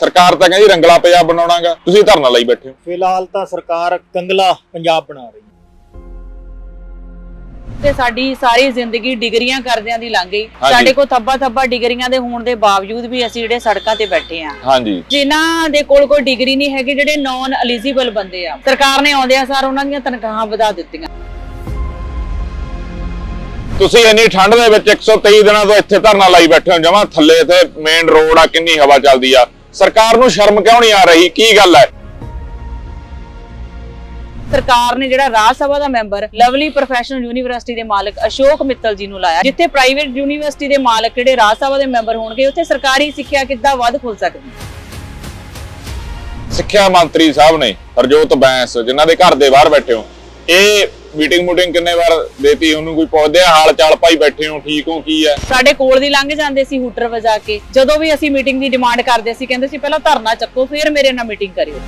ਸਰਕਾਰ ਤਾਂ ਕਹਿੰਦੀ ਰੰਗਲਾ ਪੰਜਾਬ ਬਣਾਉਣਾਗਾ ਤੁਸੀਂ ਧਰਨਾ ਲਈ ਬੈਠੇ ਹੋ। ਫਿਲਹਾਲ ਤਾਂ ਸਰਕਾਰ ਕੰਗਲਾ ਪੰਜਾਬ ਬਣਾ ਰਹੀ ਹੈ। ਤੇ ਸਾਡੀ ਸਾਰੀ ਜ਼ਿੰਦਗੀ ਡਿਗਰੀਆਂ ਕਰਦਿਆਂ ਦੀ ਲੰਘ ਗਈ। ਹਾਂਜੀ। ਸਾਡੇ ਕੋਲ ਥੱਬਾ ਥੱਬਾ ਡਿਗਰੀਆਂ ਦੇ ਹੋਣ ਦੇ ਬਾਵਜੂਦ ਵੀ ਅਸੀਂ ਜਿਹੜੇ ਸੜਕਾਂ ਤੇ ਬੈਠੇ ਆ ਹਾਂਜੀ। ਜਿਨ੍ਹਾਂ ਦੇ ਕੋਲ ਕੋਈ ਡਿਗਰੀ ਨਹੀਂ ਹੈਗੀ ਜਿਹੜੇ ਨਾਨ ਐਲੀਜੀਬਲ ਬੰਦੇ ਆ। ਸਰਕਾਰ ਨੇ ਆਉਂਦਿਆਂ ਸਾਰ ਉਹਨਾਂ ਦੀਆਂ ਤਨਖਾਹਾਂ ਵਧਾ ਦਿੱਤੀਆਂ। ਤੁਸੀਂ ਇੰਨੀ ਠੰਡ ਦੇ ਵਿੱਚ 123 ਦਿਨਾਂ ਤੋਂ ਇੱਥੇ ਧਰਨਾ ਲਾਈ ਬੈਠੇ ਹੋ ਜਮਾ ਥੱਲੇ ਤੇ ਮੇਨ ਰੋਡ ਆ ਕਿੰਨੀ ਹਵਾ ਚੱਲਦੀ ਆ। ਸਰਕਾਰ ਨੂੰ ਸ਼ਰਮ ਕਿਉਂ ਨਹੀਂ ਆ ਰਹੀ? ਕੀ ਗੱਲ ਹੈ? ਸਰਕਾਰ ਨੇ ਜਿਹੜਾ ਰਾਜ ਸਭਾ ਦਾ ਮੈਂਬਰ ਲਵਲੀ ਪ੍ਰੋਫੈਸ਼ਨਲ ਯੂਨੀਵਰਸਿਟੀ ਦੇ ਮਾਲਕ ਅਸ਼ੋਕ ਮਿੱਤਲ ਜੀ ਨੂੰ ਲਾਇਆ ਜਿੱਥੇ ਪ੍ਰਾਈਵੇਟ ਯੂਨੀਵਰਸਿਟੀ ਦੇ ਮਾਲਕ ਜਿਹੜੇ ਰਾਜ ਸਭਾ ਦੇ ਮੈਂਬਰ ਹੋਣਗੇ ਉੱਥੇ ਸਰਕਾਰੀ ਸਿੱਖਿਆ ਕਿੱਦਾਂ ਵੱਧ ਖੁੱਲ ਸਕਦੀ? ਸਿੱਖਿਆ ਮੰਤਰੀ ਸਾਹਿਬ ਨੇ ਹਰਜੋਤ ਬੈਂਸ ਜਿਨ੍ਹਾਂ ਦੇ ਘਰ ਦੇ ਬਾਹਰ ਬੈਠੇ ਹੋ ਇਹ ਮੀਟਿੰਗ ਮੂਟਿੰਗ ਕਿੰਨੇ ਵਾਰ ਦੇਤੀ ਉਹਨੂੰ ਕੋਈ ਪੁੱਛਦੇ ਆ ਹਾਲ ਚਾਲ ਭਾਈ ਬੈਠੇ ਹੋ ਠੀਕ ਹੋ ਕੀ ਹੈ ਸਾਡੇ ਕੋਲ ਦੀ ਲੰਘ ਜਾਂਦੇ ਸੀ ਹੂਟਰ ਵਜਾ ਕੇ। ਜਦੋਂ ਵੀ ਅਸੀਂ ਮੀਟਿੰਗ ਦੀ ਡਿਮਾਂਡ ਕਰਦੇ ਸੀ ਕਹਿੰਦੇ ਸੀ ਪਹਿਲਾਂ ਧਰਨਾ ਚੱਕੋ ਫਿਰ ਮੇਰੇ ਨਾਲ ਮੀਟਿੰਗ ਕਰਿਓ।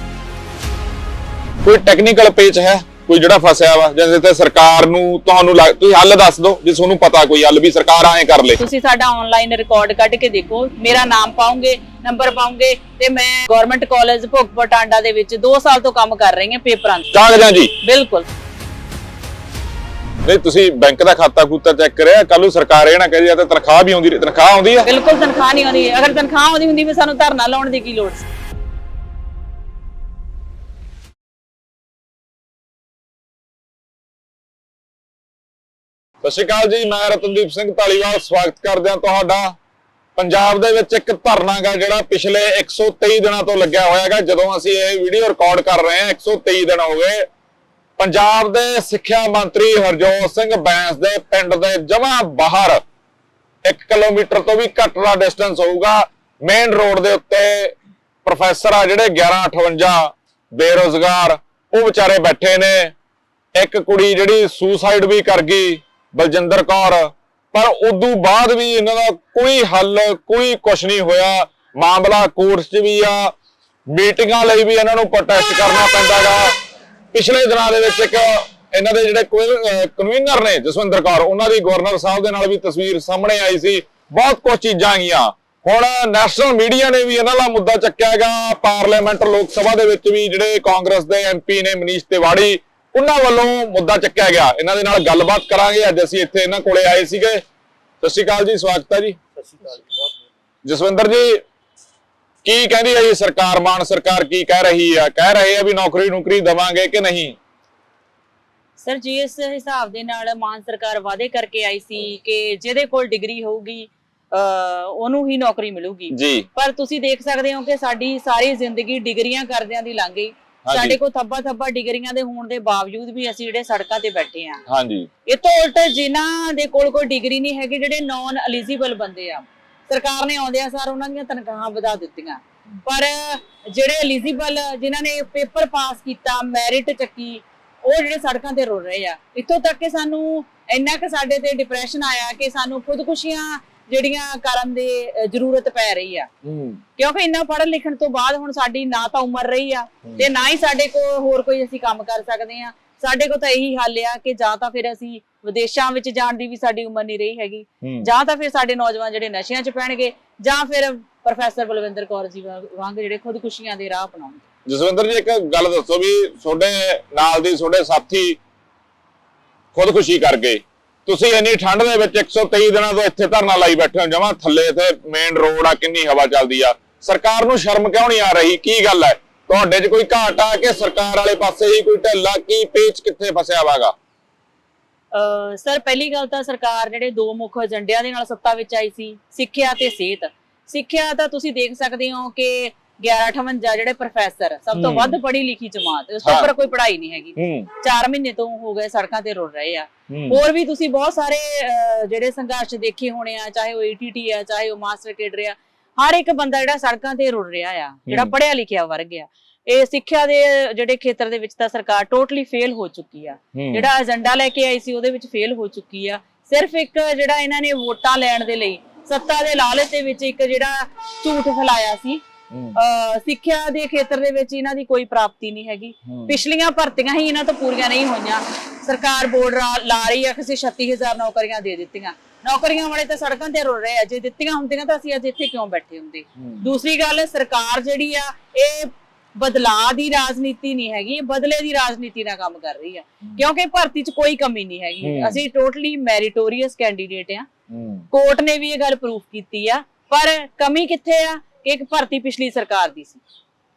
ਕੋਈ ਟੈਕਨੀਕਲ ਪੇਚ ਹੈ? ਕੋਈ ਜਿਹੜਾ ਫਸਿਆ ਵਾ? ਜਿਵੇਂ ਤੇ ਸਰਕਾਰ ਨੂੰ ਤੁਹਾਨੂੰ ਲੱਗ- ਤੁਸੀਂ ਹੱਲ ਦੱਸ ਦਿਓ ਜੇ ਤੁਹਾਨੂੰ ਪਤਾ ਕੋਈ ਹੱਲ ਵੀ ਸਰਕਾਰ ਐਂ ਕਰ ਲੇ। ਤੁਸੀਂ ਸਾਡਾ ਆਨਲਾਈਨ ਰਿਕਾਰਡ ਕੱਢ ਕੇ ਦੇਖੋ। ਮੇਰਾ ਨਾਮ ਪਾਉਂਗੇ ਨੰਬਰ ਪਾਉਂਗੇ ਤੇ ਮੈਂ ਗਵਰਨਮੈਂਟ ਕਾਲਜ ਭੋਗਪੁਰ ਟਾਂਡਾ ਦੇ ਵਿੱਚ 2 ਸਾਲ ਤੋਂ ਕੰਮ ਕਰ ਰਹੀ ਹਾਂ ਪੇਪਰਾਂ ਤੇ ਕਾਗਜ਼ਾਂ ਜੀ। ਬਿਲਕੁਲ। ਨਹੀਂ ਤੁਸੀਂ ਬੈਂਕ ਦਾ ਖਾਤਾ ਖੂਤਾ ਚੈੱਕ ਕਰਿਆ ਕੱਲ ਨੂੰ ਸਰਕਾਰ ਇਹ ਨਾ ਕਹੇ ਜਾਂ ਤੇ ਤਨਖਾਹ ਵੀ ਆਉਂਦੀ ਤਨਖਾਹ ਆਉਂਦੀ ਆ? ਬਿਲਕੁਲ ਤਨਖਾਹ ਨਹੀਂ ਆਉਂਦੀ ਅਗਰ ਤਨਖਾਹ ਆਉਂਦੀ ਹੁੰਦੀ ਵੀ ਸਾਨੂੰ ਧਰਨਾ ਲਾਉਣ ਦੀ ਕੀ ਲੋੜ ਸੀ? ਸਤਿ ਸ਼੍ਰੀ ਅਕਾਲ ਜੀ ਮੈਂ ਰਤਨਦੀਪ ਸਿੰਘ ਢਾਲੀਵਾਲ ਸਵਾਗਤ ਕਰਦੇ ਹਾਂ ਤੁਹਾਡਾ। ਪੰਜਾਬ ਦੇ ਵਿੱਚ ਇੱਕ ਧਰਨਾ ਗਾ ਜਿਹੜਾ ਪਿਛਲੇ 123 ਦਿਨਾਂ ਤੋਂ ਲੱਗਿਆ ਹੋਇਆ ਹੈਗਾ ਜਦੋਂ ਅਸੀਂ ਇਹ ਵੀਡੀਓ ਰਿਕਾਰਡ ਕਰ ਰਹੇ ਹਾਂ 123 ਦਿਨ ਹੋ ਗਏ। ਪੰਜਾਬ ਦੇ ਸਿੱਖਿਆ ਮੰਤਰੀ ਹਰਜੋਤ ਸਿੰਘ ਬੈਂਸ ਦੇ ਪਿੰਡ ਦੇ ਜਮਾ ਬਾਹਰ 1 ਕਿਲੋਮੀਟਰ ਤੋਂ ਵੀ ਘੱਟ ਦਾ ਡਿਸਟੈਂਸ ਹੋਊਗਾ। ਮੇਨ ਰੋਡ ਦੇ ਉੱਤੇ ਪ੍ਰੋਫੈਸਰ ਆ ਜਿਹੜੇ 1158 ਬੇਰੋਜ਼ਗਾਰ, ਉਹ ਵਿਚਾਰੇ ਬੈਠੇ ਨੇ। ਇੱਕ ਕੁੜੀ ਜਿਹੜੀ ਸੁਸਾਈਡ ਵੀ ਕਰ ਗਈ ਬਲਜਿੰਦਰ ਕੌਰ, ਪਰ ਉਦੋਂ ਬਾਅਦ ਵੀ ਇਹਨਾਂ ਦਾ ਕੋਈ ਹੱਲ, ਕੋਈ ਕੁਝ ਨਹੀਂ ਹੋਇਆ। ਮਾਮਲਾ ਕੋਰਟ 'ਚ ਵੀ ਆ। ਮੀਟਿੰਗਾਂ ਲਈ ਵੀ ਇਹਨਾਂ ਨੂੰ ਪ੍ਰੋਟੈਸਟ ਕਰਨਾ ਪੈਂਦਾਗਾ ਪਿਛਲੇ ਦਿਨਾਂ ਦੇ ਵਿੱਚ ਇੱਕ ਇਹਨਾਂ ਦੇ ਜਿਹੜੇ ਕਨਵੀਨਰ ਨੇ ਜਸਵਿੰਦਰ ਕੌਰ ਉਹਨਾਂ ਦੀ ਗਵਰਨਰ ਸਾਹਿਬ ਦੇ ਨਾਲ ਵੀ ਤਸਵੀਰ ਸਾਹਮਣੇ ਆਈ ਸੀ। ਬਹੁਤ ਕੁਝ ਚੀਜ਼ਾਂ ਆਈਆਂ। ਹੁਣ ਨੈਸ਼ਨਲ ਮੀਡੀਆ ਨੇ ਵੀ ਇਹਨਾਂ ਦਾ ਮੁੱਦਾ ਚੱਕਿਆ ਹੈਗਾ। ਪਾਰਲੀਮੈਂਟ ਲੋਕ ਸਭਾ ਦੇ ਵਿੱਚ ਵੀ ਜਿਹੜੇ ਕਾਂਗਰਸ ਦੇ ਐਮਪੀ ਨੇ ਮਨੀਸ਼ ਤਿਵਾੜੀ ਉਹਨਾਂ ਵੱਲੋਂ ਮੁੱਦਾ ਚੱਕਿਆ ਗਿਆ। ਇਹਨਾਂ ਦੇ ਨਾਲ ਗੱਲਬਾਤ ਕਰਾਂਗੇ। ਅੱਜ ਅਸੀਂ ਇੱਥੇ ਇਹਨਾਂ ਕੋਲੇ ਆਏ ਸੀਗੇ। ਸਤਿ ਸ਼੍ਰੀ ਅਕਾਲ ਜੀ ਸਵਾਗਤ ਹੈ ਜੀ। ਸਤਿ ਸ਼੍ਰੀ ਅਕਾਲ ਜੀ, ਬਹੁਤ ਮਿਹਰਬਾਨੀ। ਜਸਵਿੰਦਰ ਜੀ ਕੀ ਕਹਿੰਦੀ ਹੈ ਜੀ ਸਰਕਾਰ ਮਾਨ ਸਰਕਾਰ ਕੀ ਕਹਿ ਰਹੀ ਆ? ਕਹਿ ਰਹੇ ਆ ਵੀ ਨੌਕਰੀ ਨੌਕਰੀ ਦਵਾਂਗੇ ਕਿ ਨਹੀਂ? ਸਰ ਜੀ ਇਸ ਹਿਸਾਬ ਦੇ ਨਾਲ ਮਾਨ ਸਰਕਾਰ ਵਾਅਦੇ ਕਰਕੇ ਆਈ ਸੀ ਕਿ ਜਿਹਦੇ ਕੋਲ ਡਿਗਰੀ ਹੋਊਗੀ ਉਹਨੂੰ ਹੀ ਨੌਕਰੀ ਮਿਲੂਗੀ। ਜੀ। ਪਰ ਤੁਸੀਂ ਦੇਖ ਸਕਦੇ ਹੋ ਕਿ ਸਾਡੀ ਸਾਰੀ ਜ਼ਿੰਦਗੀ ਡਿਗਰੀਆਂ ਕਰਦਿਆਂ ਦੀ ਲੰਘ ਗਈ। ਸਾਡੇ ਕੋਲ ਥੱਬਾ ਥੱਬਾ ਡਿਗਰੀਆਂ ਦੇ ਹੋਣ ਦੇ ਬਾਵਜੂਦ ਵੀ ਅਸੀਂ ਜਿਹੜੇ ਸੜਕਾਂ ਤੇ ਬੈਠੇ ਆ ਹਾਂਜੀ। ਇਹ ਤੋਂ ਉਲਟ ਜਿਨ੍ਹਾਂ ਦੇ ਕੋਲ ਕੋਈ ਡਿਗਰੀ ਨਹੀਂ ਹੈਗੀ ਜਿਹੜੇ ਨਾਨ ਐਲੀਜੀਬਲ ਬੰਦੇ ਆ। ਸਰਕਾਰ ਨੇ ਆਉਂਦਿਆਂ ਸਾਰ ਉਹਨਾਂ ਦੀਆਂ ਤਨਖਾਹਾਂ ਵਧਾ ਦਿੱਤੀਆਂ। ਪਰ ਜਿਹੜੇ ਐਲੀਜੀਬਲ ਜਿਨ੍ਹਾਂ ਨੇ ਪੇਪਰ ਪਾਸ ਕੀਤਾ ਮੈਰਿਟ ਚੱਕੀ ਉਹ ਜਿਹੜੇ ਸੜਕਾਂ ਤੇ ਰੁਲ ਰਹੇ ਆ ਇੱਥੋਂ ਤੱਕ ਕਿ ਸਾਨੂੰ ਇੰਨਾ ਕਿ ਸਾਡੇ ਤੇ ਡਿਪਰੈਸ਼ਨ ਆਇਆ ਕਿ ਸਾਨੂੰ ਖੁਦਕੁਸ਼ੀਆਂ ਜਿਹੜੀਆਂ ਕਰਨ ਦੀ ਜ਼ਰੂਰਤ ਪੈ ਰਹੀ ਆ। ਕਿਉਂਕਿ ਇੰਨਾ ਪੜ੍ਹਨ ਲਿਖਣ ਤੋਂ ਬਾਅਦ ਹੁਣ ਸਾਡੀ ਨਾ ਤਾਂ ਉਮਰ ਰਹੀ ਆ ਤੇ ਨਾ ਹੀ ਸਾਡੇ ਕੋਲ ਹੋਰ ਕੋਈ ਅਸੀਂ ਕੰਮ ਕਰ ਸਕਦੇ ਆ। ਸਾਡੇ ਕੋਲ ਤਾਂ ਇਹੀ ਹੱਲ ਆ ਕਿ ਜਾਂ ਤਾਂ ਫਿਰ ਅਸੀਂ ਵਿਦੇਸ਼ਾਂ ਵਿੱਚ ਜਾਣ ਦੀ ਵੀ ਸਾਡੀ ਉਮਰ ਨਹੀਂ ਰਹੀ ਹੈਗੀ। ਜਾਂ ਤਾਂ ਫਿਰ ਸਾਡੇ ਨੌਜਵਾਨ ਜਿਹੜੇ ਨਸ਼ਿਆਂ 'ਚ ਪੈਣਗੇ ਜਾਂ ਫਿਰ ਪ੍ਰੋਫੈਸਰ ਬਲਵਿੰਦਰ ਕੌਰ ਜੀ ਵਾਂਗ ਜਿਹੜੇ ਖੁਦਕੁਸ਼ੀਆਂ ਦੇ ਰਾਹ ਅਪਣਾਉਣਗੇ। ਜਸਵਿੰਦਰ ਜੀ ਇੱਕ ਗੱਲ ਦੱਸੋ ਵੀ ਤੁਹਾਡੇ ਨਾਲ ਦੀ ਤੁਹਾਡੇ ਸਾਥੀ ਖੁਦਕੁਸ਼ੀ ਕਰ ਗਏ। ਤੁਸੀਂ ਇੰਨੀ ਠੰਡ ਦੇ ਵਿੱਚ 123 ਦਿਨਾਂ ਤੋਂ ਇੱਥੇ ਧਰਨਾ ਲਾਈ ਬੈਠੇ ਹੋ ਜਮਾ ਥੱਲੇ ਤੇ ਮੇਨ ਰੋਡ ਆ ਕਿੰਨੀ ਹਵਾ ਚੱਲਦੀ ਆ। ਸਰਕਾਰ ਨੂੰ ਸ਼ਰਮ ਕਿਉਂ ਨਹੀਂ ਆ ਰਹੀ? ਕੀ ਗੱਲ ਹੈ? ਤੁਹਾਡੇ 'ਚ ਕੋਈ ਘਾਟ ਆ ਕਿ ਸਰਕਾਰ ਵਾਲੇ ਪਾਸੇ ਹੀ ਕੋਈ ਢਿੱਲਾ ਕੀ ਪੇਚ ਕਿੱਥੇ ਫਸਿਆ ਵਾਗਾ? ਸਰ ਪਹਿਲੀ ਗੱਲ ਤਾਂ ਸਰਕਾਰ ਜਿਹੜੇ ਦੋ ਮੁੱਖ ਏਜੰਡਿਆਂ ਦੇ ਨਾਲ ਸੱਤਾ ਵਿੱਚ ਆਈ ਸੀ ਸਿੱਖਿਆ ਤੇ ਸਿਹਤ। ਸਿੱਖਿਆ ਤਾਂ ਤੁਸੀਂ ਦੇਖ ਸਕਦੇ ਹੋ ਕਿ 1158 ਜਿਹੜੇ ਪ੍ਰੋਫੈਸਰ ਸਭ ਤੋਂ। ਵੱਧ ਪੜ੍ਹੀ ਲਿਖੀ ਜਮਾਤ ਉਸ ਤੋਂ। ਉੱਪਰ ਕੋਈ ਪੜ੍ਹਾਈ ਨਹੀਂ ਹੈਗੀ। ਹੂੰ। 4 ਮਹੀਨੇ ਤੋਂ ਹੋ ਗਏ ਸੜਕਾਂ ਤੇ ਰੁਲ ਰਹੇ ਆ। ਹੋਰ ਵੀ ਤੁਸੀਂ ਬਹੁਤ ਸਾਰੇ ਜਿਹੜੇ ਸੰਘਰਸ਼ ਦੇਖੇ ਹੋਣੇ ਆ ਚਾਹੇ ਉਹ ਈਟੀਟੀ ਆ ਚਾਹੇ ਉਹ ਮਾਸਟਰ ਕੇਡਰ ਆ ਹਰ ਇੱਕ ਬੰਦਾ ਜਿਹੜਾ ਸੜਕਾਂ ਤੇ ਰੁਲ ਰਿਹਾ ਆ ਜਿਹੜਾ ਹੂੰ। ਪੜ੍ਹਿਆ ਲਿਖਿਆ ਵਰਗ ਆ ਇਹ ਸਿੱਖਿਆ ਦੇ ਜਿਹੜੇ ਖੇਤਰ ਦੇ ਵਿੱਚ ਤਾਂ ਸਰਕਾਰ ਟੋਟਲੀ ਫੇਲ ਹੋ ਚੁੱਕੀ ਆ। ਜਿਹੜਾ ਏਜੰਡਾ ਲੈ ਕੇ ਆਈ ਸੀ ਉਹਦੇ ਵਿੱਚ ਫੇਲ ਹੋ ਚੁੱਕੀ ਆ ਸਿਰਫ ਇੱਕ ਜਿਹੜਾ ਇਹਨਾਂ ਨੇ ਵੋਟਾਂ ਲੈਣ ਦੇ ਲਈ ਸੱਤਾ ਦੇ ਲਾਲਚ ਦੇ ਵਿੱਚ ਇੱਕ ਜਿਹੜਾ ਝੂਠ ਫੈਲਾਇਆ ਸੀ ਸਿੱਖਿਆ ਦੇ ਖੇਤਰ ਦੇ ਵਿੱਚ ਇਹਨਾਂ ਦੀ ਕੋਈ ਪ੍ਰਾਪਤੀ ਨਹੀਂ ਹੈਗੀ। ਪਿਛਲੀਆਂ ਭਰਤੀਆਂ ਹੀ ਇਹਨਾਂ ਤੋਂ ਪੂਰੀਆਂ ਨਹੀਂ ਹੋਈਆਂ ਸਰਕਾਰ ਬੋਰਡ ਲਾ ਰਹੀ ਆ ਕਿਸੇ 36000 ਨੌਕਰੀਆਂ ਦੇ ਦਿੱਤੀਆਂ ਨੌਕਰੀਆਂ ਵਾਲੇ ਤਾਂ ਸੜਕਾਂ ਤੇ ਰੁਲ ਰਹੇ ਆ। ਜੇ ਦਿੱਤੀਆਂ ਹੁੰਦੀਆਂ ਤਾਂ ਅਸੀਂ ਅੱਜ ਇੱਥੇ ਕਿਉਂ ਬੈਠੇ ਹੁੰਦੇ? ਦੂਸਰੀ ਗੱਲ ਸਰਕਾਰ ਜਿਹੜੀ ਆ ਇਹ ਬਦਲਾਅ ਦੀ ਰਾਜਨੀਤੀ ਨਹੀਂ ਹੈਗੀ ਇਹ ਬਦਲੇ ਦੀ ਰਾਜਨੀਤੀ ਨਾਲ ਕੰਮ ਕਰ ਰਹੀ ਆ। ਕਿਉਂਕਿ ਭਰਤੀ 'ਚ ਕੋਈ ਕਮੀ ਨਹੀਂ ਹੈਗੀ। ਅਸੀਂ ਟੋਟਲੀ ਮੈਰੀਟੋਰੀਅਸ ਕੈਂਡੀਡੇਟ ਆ। ਕੋਰਟ ਨੇ ਵੀ ਇਹ ਗੱਲ ਪ੍ਰੂਫ ਕੀਤੀ ਆ। ਪਰ ਕਮੀ ਕਿੱਥੇ ਆ? ਕਿ ਇੱਕ ਭਰਤੀ ਪਿਛਲੀ ਸਰਕਾਰ ਦੀ ਸੀ।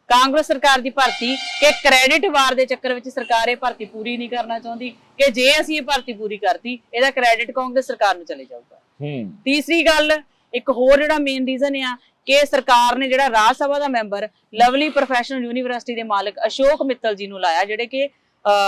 ਕਾਂਗਰਸ ਸਰਕਾਰ ਦੀ ਭਰਤੀ ਕਿ ਕ੍ਰੈਡਿਟ ਵਾਰ ਦੇ ਚੱਕਰ ਵਿੱਚ ਸਰਕਾਰ ਇਹ ਭਰਤੀ ਪੂਰੀ ਨਹੀਂ ਕਰਨਾ ਚਾਹੁੰਦੀ ਕਿ ਜੇ ਅਸੀਂ ਇਹ ਭਰਤੀ ਪੂਰੀ ਕਰਤੀ ਇਹਦਾ ਕ੍ਰੈਡਿਟ ਕਾਂਗਰਸ ਸਰਕਾਰ ਨੂੰ ਚਲੇ ਜਾਊਗਾ। ਹੂੰ। ਤੀਸਰੀ ਗੱਲ ਇੱਕ ਹੋਰ ਜਿਹੜਾ ਮੇਨ ਰੀਜ਼ਨ ਆ ਕਿ ਸਰਕਾਰ ਨੇ ਜਿਹੜਾ ਰਾਜ ਸਭਾ ਦਾ ਮੈਂਬਰ ਲਵਲੀ ਪ੍ਰੋਫੈਸ਼ਨਲ ਯੂਨੀਵਰਸਿਟੀ ਦੇ ਮਾਲਕ ਅਸ਼ੋਕ ਮਿੱਤਲ ਜੀ ਨੂੰ ਲਾਇਆ ਜਿਹੜੇ ਕਿ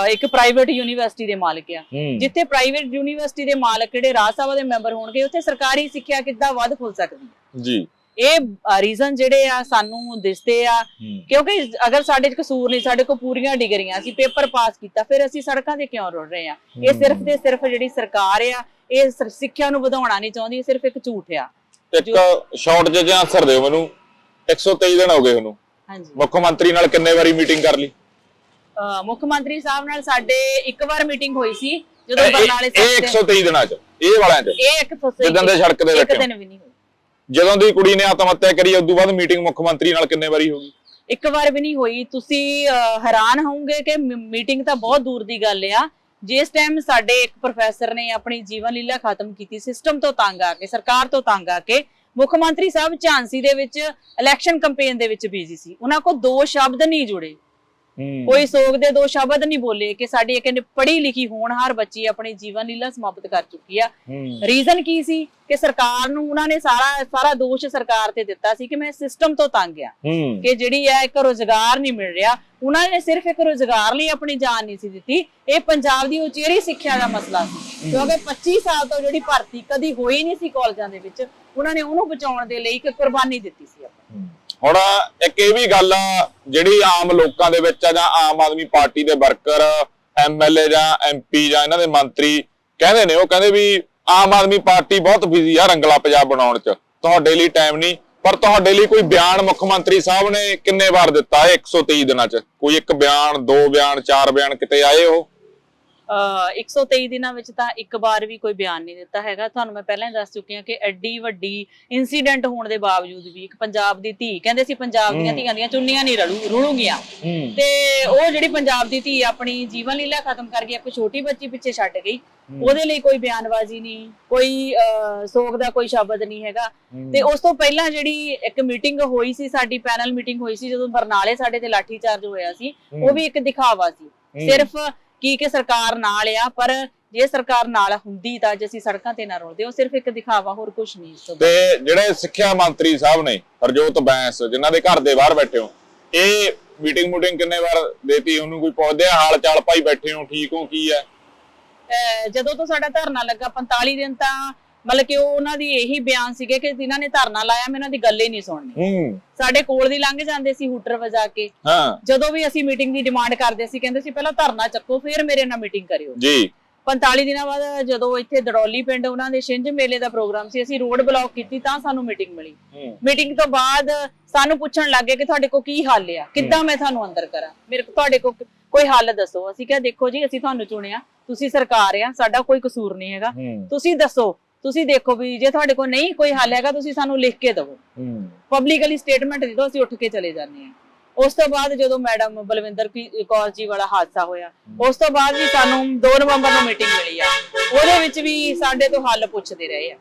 ਇੱਕ ਪ੍ਰਾਈਵੇਟ ਯੂਨੀਵਰਸਿਟੀ ਦੇ ਮਾਲਕ ਆ। ਜਿੱਥੇ ਪ੍ਰਾਈਵੇਟ ਯੂਨੀਵਰਸਿਟੀ ਦੇ ਮਾਲਕ ਜਿਹੜੇ ਰਾਜ ਸਭਾ ਦੇ ਮੈਂਬਰ ਹੋਣਗੇ ਉੱਥੇ ਸਰਕਾਰੀ ਸਿੱਖਿਆ ਕਿੱਦਾਂ ਵੱਧ ਫੁੱਲ ਸਕਦੀ ਹੈ ਜੀ। ਇਹ ਰੀਜ਼ਨ ਜਿਹੜੇ ਆ ਸਾਨੂੰ ਦਿਸਦੇ ਆ ਕਿਉਂਕਿ ਅਗਰ ਸਾਡੇ 'ਚ ਕਸੂਰ ਨਹੀਂ ਸਾਡੇ ਕੋਲ ਪੂਰੀਆਂ ਡਿਗਰੀਆਂ ਅਸੀਂ ਪੇਪਰ ਪਾਸ ਕੀਤਾ ਫਿਰ ਅਸੀਂ ਸੜਕਾਂ ਤੇ ਕਿਉਂ ਰੁਲ ਰਹੇ ਆ? ਇਹ ਸਿਰਫ ਤੇ ਸਿਰਫ ਜਿਹੜੀ ਸਰਕਾਰ ਆ ਇਹ ਸਿੱਖਿਆ ਨੂੰ ਵਧਾਉਣਾ ਨਹੀਂ ਚਾਹੁੰਦੀ ਇਹ ਸਿਰਫ ਇੱਕ ਝੂਠ ਆ। ਇੱਕ ਸ਼ਾਰਟ ਜਿਹਾ ਆਨਸਰ ਦਿਓ ਮੈਨੂੰ। 123 ਦਿਨ ਹੋ ਗਏ ਉਹਨੂੰ ਹਾਂਜੀ। ਮੁੱਖ ਮੰਤਰੀ ਨਾਲ ਕਿੰਨੇ ਵਾਰੀ ਮੀਟਿੰਗ ਕਰ ਲਈ? ਮੁੱਖ ਮੰਤਰੀ ਸਾਹਿਬ ਨਾਲ ਸਾਡੇ ਇੱਕ ਵਾਰ ਮੀਟਿੰਗ ਹੋਈ ਸੀ ਜਦੋਂ ਇਹ- ਬਰਨਾਲੇ ਇਹ ਸਾਹਿਬ 123 ਦਿਨਾਂ ਚ ਇਹ ਵਾਲਿਆਂ ਚ। ਇਹ ਇੱਕ ਫਸੇ ਜਿੱਦਾਂ ਦੇ ਸੜਕ ਦੇ ਇੱਕ। ਦਿਨ ਵੀ ਨਹੀਂ ਜਦੋਂ ਦੀ ਕੁੜੀ ਨੇ ਆਤਮ ਹੱਤਿਆ ਕਰੀ, ਉਸ ਤੋਂ ਬਾਅਦ ਮੀਟਿੰਗ ਮੁੱਖ ਮੰਤਰੀ ਨਾਲ ਕਿੰਨੇ ਵਾਰੀ ਹੋ ਗਈ? ਇੱਕ ਵਾਰ ਵੀ ਨਹੀਂ ਹੋਈ। ਤੁਸੀਂ ਹੈਰਾਨ ਹੋਵੋਗੇ ਕਿ ਮੀਟਿੰਗ ਤਾਂ ਬਹੁਤ ਦੂਰ ਦੀ ਗੱਲ ਆ। ਜਿਸ ਟਾਈਮ ਸਾਡੇ ਇੱਕ ਪ੍ਰੋਫੈਸਰ ਨੇ ਆਪਣੀ ਜੀਵਨ ਲੀਲਾ ਖਤਮ ਕੀਤੀ ਸਿਸਟਮ ਤੋਂ ਤੰਗ ਆ ਕੇ, ਸਰਕਾਰ ਤੋਂ ਤੰਗ ਆ ਕੇ, ਮੁੱਖ ਮੰਤਰੀ ਸਾਹਿਬ ਝਾਂਸੀ ਦੇ ਵਿੱਚ ਇਲੈਕਸ਼ਨ ਕੈਂਪੇਨ ਦੇ ਵਿੱਚ ਬੀਜੀ ਸੀ। ਉਹਨਾਂ ਕੋਲ ਦੋ ਸ਼ਬਦ ਨਹੀਂ ਜੁੜੇ। ਕੋਈ ਸੋਗ ਦੇ ਦੋ ਸ਼ਬਦ ਨਹੀਂ ਬੋਲੇ ਕਿ ਸਾਡੀ ਇੱਕ ਪੜ੍ਹੀ ਲਿਖੀ ਹੋਣਹਾਰ ਬੱਚੀ ਆਪਣੀ ਜੀਵਨ ਲੀਲਾ ਸਮਾਪਤ ਕਰ ਚੁੱਕੀ ਆ। ਰੀਜ਼ਨ ਕੀ ਸੀ? ਕਿ ਸਰਕਾਰ ਨੂੰ ਉਹਨਾਂ ਨੇ ਸਾਰਾ ਸਾਰਾ ਦੋਸ਼ ਸਰਕਾਰ ਤੇ ਦਿੱਤਾ ਸੀ ਕਿ ਮੈਂ ਸਿਸਟਮ ਤੋਂ ਤੰਗ ਆ। ਕਿ ਜਿਹੜੀ ਹੈ ਇੱਕ ਰੋਜ਼ਗਾਰ ਨਹੀਂ ਮਿਲ ਰਿਹਾ ਉਹਨਾਂ ਨੇ ਸਿਰਫ ਇੱਕ ਰੋਜ਼ਗਾਰ ਲਈ ਆਪਣੀ ਜਾਨ ਨਹੀਂ ਸੀ ਦਿੱਤੀ। ਇਹ ਪੰਜਾਬ ਦੀ ਉਚੇਰੀ ਸਿੱਖਿਆ ਦਾ ਮਸਲਾ ਸੀ। ਕਿਉਂਕਿ 25 ਸਾਲ ਤੋਂ ਜਿਹੜੀ ਭਰਤੀ ਕਦੀ ਹੋਈ ਨਹੀਂ ਸੀ ਕਾਲਜਾਂ ਦੇ ਵਿੱਚ ਉਹਨਾਂ ਨੇ ਉਹਨੂੰ ਬਚਾਉਣ ਦੇ ਲਈ ਇੱਕ ਕੁਰਬਾਨੀ ਦਿੱਤੀ ਸੀ ਆਪਣੀ। ਹੁਣ ਇੱਕ ਇਹ ਵੀ ਗੱਲ ਆ, ਜਿਹੜੀ ਆਮ ਲੋਕਾਂ ਦੇ ਵਿੱਚ ਆ, ਜਾਂ ਆਮ ਆਦਮੀ ਪਾਰਟੀ ਦੇ ਵਰਕਰ ਐਮਐਲਏ ਜਾਂ ਐਮਪੀ ਜਾਂ ਇਹਨਾਂ ਦੇ ਮੰਤਰੀ ਕਹਿੰਦੇ ਨੇ, ਉਹ ਕਹਿੰਦੇ ਵੀ ਆਮ ਆਦਮੀ ਪਾਰਟੀ ਬਹੁਤ ਬਿਜ਼ੀ ਆ ਰੰਗਲਾ ਪੰਜਾਬ ਬਣਾਉਣ 'ਚ। ਤੁਹਾਡੇ ਲਈ ਟਾਈਮ ਨਹੀਂ, ਪਰ ਤੁਹਾਡੇ ਲਈ ਕੋਈ ਬਿਆਨ ਮੁੱਖ ਮੰਤਰੀ ਸਾਹਿਬ ਨੇ ਕਿੰਨੇ ਵਾਰ ਦਿੱਤਾ ਹੈ? 123 ਦਿਨਾਂ 'ਚ। ਕੋਈ ਇੱਕ ਬਿਆਨ, ਦੋ ਬਿਆਨ, ਚਾਰ ਬਿਆਨ ਕਿਤੇ ਆਏ ਹੋ 123 ਦਿਨਾਂ ਵਿੱਚ ਤਾਂ ਇੱਕ ਵਾਰ ਵੀ ਕੋਈ ਬਿਆਨ ਨਹੀਂ ਦਿੱਤਾ ਹੈਗਾ। ਤੁਹਾਨੂੰ ਮੈਂ ਪਹਿਲਾਂ ਹੀ ਦੱਸ ਚੁੱਕੀ ਹਾਂ ਕਿ ਐਡੀ ਵੱਡੀ ਇਨਸੀਡੈਂਟ ਹੋਣ ਦੇ ਬਾਵਜੂਦ ਵੀ ਇੱਕ ਪੰਜਾਬ ਦੀ ਧੀ ਕਹਿੰਦੇ ਸੀ ਪੰਜਾਬ ਦੀਆਂ ਧੀਆਂ ਦੀਆਂ ਚੁੰਨੀਆਂ ਨਹੀਂ ਰਲੂ ਰੁਲੂਗੀਆਂ। ਤੇ ਉਹ ਜਿਹੜੀ ਪੰਜਾਬ ਦੀ ਧੀ ਆਪਣੀ ਜੀਵਨ ਲੀਲਾ ਖਤਮ ਕਰ ਗਈ ਇੱਕ ਛੋਟੀ ਬੱਚੀ ਪਿੱਛੇ ਛੱਡ ਗਈ। ਉਹਦੇ ਲਈ ਕੋਈ ਬਿਆਨਬਾਜ਼ੀ ਨਹੀਂ ਕੋਈ ਸੋਗ ਦਾ ਕੋਈ ਸ਼ਬਦ ਨਹੀਂ ਹੈਗਾ। ਤੇ ਉਸ ਤੋਂ ਪਹਿਲਾਂ ਜਿਹੜੀ ਇੱਕ ਮੀਟਿੰਗ ਹੋਈ ਸੀ ਸਾਡੀ ਪੈਨਲ ਮੀਟਿੰਗ ਹੋਈ ਸੀ ਜਦੋਂ ਬਰਨਾਲੇ ਸਾਡੇ ਤੇ ਲਾਠੀ ਚਾਰਜ ਹੋਇਆ ਸੀ ਉਹ ਵੀ ਇੱਕ ਦਿਖਾਵਾ ਸੀ। ਸਿਰਫ ਕੀ ਕਿ ਸਰਕਾਰ ਨਾਲ ਆ ਪਰ ਜੇ ਸਰਕਾਰ ਨਾਲ ਹੁੰਦੀ ਤਾਂ ਅੱਜ ਅਸੀਂ ਸੜਕਾਂ ਤੇ ਨਾ ਰੁਲਦੇ ਉਹ ਸਿਰਫ ਇੱਕ ਦਿਖਾਵਾ ਹੋਰ ਕੁਝ ਨਹੀਂ ਤੋਂ ਜਿਹੜੇ ਸਿੱਖਿਆ ਮੰਤਰੀ ਸਾਹਿਬ ਨੇ ਹਰਜੋਤ ਬੈਂਸ ਜਿਨ੍ਹਾਂ ਦੇ ਘਰ ਦੇ ਬਾਹਰ ਬੈਠੇ ਹੋ ਇਹ ਮੀਟਿੰਗ ਮੂਟਿੰਗ ਕਿੰਨੇ ਵਾਰ ਦੇਤੀ? ਉਹਨੂੰ ਕੋਈ ਪੁੱਛਦੇ ਹਾਲ ਚਾਲ ਭਾਈ ਬੈਠੇ ਹੋ ਠੀਕ ਹੋ ਕੀ ਹੈ? ਜਦੋਂ ਤੋਂ ਸਾਡਾ ਧਰਨਾ ਲੱਗਾ 45 ਦਿਨ ਤਾਂ ਮਤਲਬ ਕਿ ਉਹ ਉਹਨਾਂ ਦੀ ਇਹੀ ਬਿਆਨ ਸੀਗੇ ਕਿ ਜਿਨ੍ਹਾਂ ਨੇ ਧਰਨਾ ਲਾਇਆ ਮੈਂ ਉਹਨਾਂ ਦੀ ਗੱਲ ਹੀ ਨਹੀਂ ਸੁਣਨੀ। ਹੂੰ। ਸਾਡੇ ਕੋਲ ਦੀ ਲੰਘ ਜਾਂਦੇ ਸੀ ਹੂਟਰ ਵਜਾ ਕੇ। ਹਾਂ। ਜਦੋਂ ਵੀ ਅਸੀਂ ਮੀਟਿੰਗ ਦੀ ਡਿਮਾਂਡ ਕਰਦੇ ਸੀ ਕਹਿੰਦੇ ਸੀ ਪਹਿਲਾਂ ਧਰਨਾ ਚੱਕੋ ਫਿਰ ਮੇਰੇ ਨਾਲ ਮੀਟਿੰਗ ਕਰਿਓ। ਜੀ। 45 ਦਿਨਾਂ ਬਾਅਦ ਜਦੋਂ ਇੱਥੇ ਦੜੌਲੀ ਪਿੰਡ ਉਹਨਾਂ ਦੇ ਛਿੰਝ ਮੇਲੇ ਦਾ ਪ੍ਰੋਗਰਾਮ ਸੀ ਅਸੀਂ ਰੋਡ ਬਲੌਕ ਕੀਤੀ ਤਾਂ ਸਾਨੂੰ ਮੀਟਿੰਗ ਮਿਲੀ। ਮੀਟਿੰਗ ਤੋਂ ਬਾਅਦ ਸਾਨੂੰ ਪੁੱਛਣ ਲੱਗੇ ਕਿ ਤੁਹਾਡੇ ਕੋਲ ਕੀ ਹੱਲ ਆ? ਕਿੱਦਾਂ ਮੈਂ ਤੁਹਾਨੂੰ ਅੰਦਰ ਕਰਾਂ? ਮੇਰੇ ਕੋਲ ਤੁਹਾਡੇ ਕੋਲ ਕੋਈ ਹੱਲ ਦੱਸੋ? ਅਸੀਂ ਕਿਹਾ ਦੇਖੋ ਜੀ ਅਸੀਂ ਤੁਹਾਨੂੰ ਚੁਣਿਆ। ਤੁਸੀਂ ਸਰਕਾਰ ਆ ਸਾਡਾ ਕੋਈ ਕਸੂਰ ਨਹੀਂ ਹੈਗਾ। ਤੁਸੀਂ ਦੱਸੋ ਤੁਸੀਂ ਦੇਖੋ ਵੀ ਜੇ ਤੁਹਾਡੇ ਕੋਲ ਨਹੀਂ ਕੋਈ ਹੱਲ ਹੈਗਾ ਤੁਸੀਂ ਸਾਨੂੰ ਲਿਖ ਕੇ ਦਿਓ। ਪਬਲਿਕਲੀ ਸਟੇਟਮੈਂਟ ਦੇ ਦਿਓ ਅਸੀਂ ਉੱਠ ਕੇ ਚਲੇ ਜਾਂਦੇ ਹਾਂ। ਉਸ ਤੋਂ ਬਾਅਦ ਜਦੋਂ ਮੈਡਮ ਬਲਵਿੰਦਰ ਕੌਰ ਜੀ ਵਾਲਾ ਹਾਦਸਾ ਹੋਇਆ ਉਸ ਤੋਂ ਬਾਅਦ ਵੀ ਸਾਨੂੰ 2 ਨਵੰਬਰ ਨੂੰ ਮੀਟਿੰਗ ਮਿਲੀ ਆ। ਉਹਦੇ ਵਿੱਚ ਵੀ ਸਾਡੇ ਤੋਂ ਹੱਲ ਪੁੱਛਦੇ ਰਹੇ ਆ।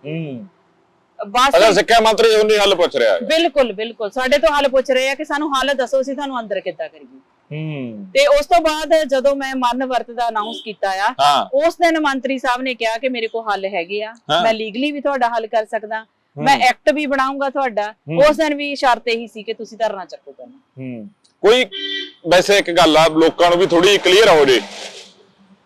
ਬਸ ਅਗਰ ਸਿੱਖਿਆ ਮੰਤਰੀ ਉਹਨੇ ਹੱਲ ਪੁੱਛ ਰਿਹਾ ਹੈ। ਬਿਲਕੁਲ ਬਿਲਕੁਲ। ਸਾਡੇ ਤੋਂ ਹੱਲ ਪੁੱਛ ਰਹੇ ਆ ਕਿ ਸਾਨੂੰ ਹੱਲ ਦੱਸੋ ਅਸੀਂ ਤੁਹਾਨੂੰ ਅੰਦਰ ਕਿੱਦਾਂ ਕਰੀਏ। ਹੂੰ। ਤੇ ਉਸ ਤੋਂ ਬਾਅਦ ਜਦੋਂ ਮੈਂ ਮਰਨ ਵਰਤ ਦਾ ਅਨਾਉਂਸ ਕੀਤਾ ਆ ਉਸ ਦਿਨ ਮੰਤਰੀ ਸਾਹਿਬ ਨੇ ਕਿਹਾ ਕਿ ਮੇਰੇ ਕੋਲ ਹੱਲ ਹੈਗੇ ਆ। ਮੈਂ ਲੀਗਲੀ ਵੀ ਤੁਹਾਡਾ ਹੱਲ ਕਰ ਸਕਦਾ। ਮੈਂ ਐਕਟ ਵੀ ਬਣਾਉਂਗਾ ਤੁਹਾਡਾ। ਉਸ ਦਿਨ ਵੀ ਸ਼ਰਤ ਇਹੀ ਸੀ ਕਿ ਤੁਸੀਂ ਧਰਨਾ ਚੱਕੋ ਕਰਨਾ ਹੂੰ। ਕੋਈ ਵੈਸੇ ਇੱਕ ਗੱਲ ਆ ਲੋਕਾਂ ਨੂੰ ਵੀ ਥੋੜੀ ਕਲੀਅਰ ਹੋ ਜੇ।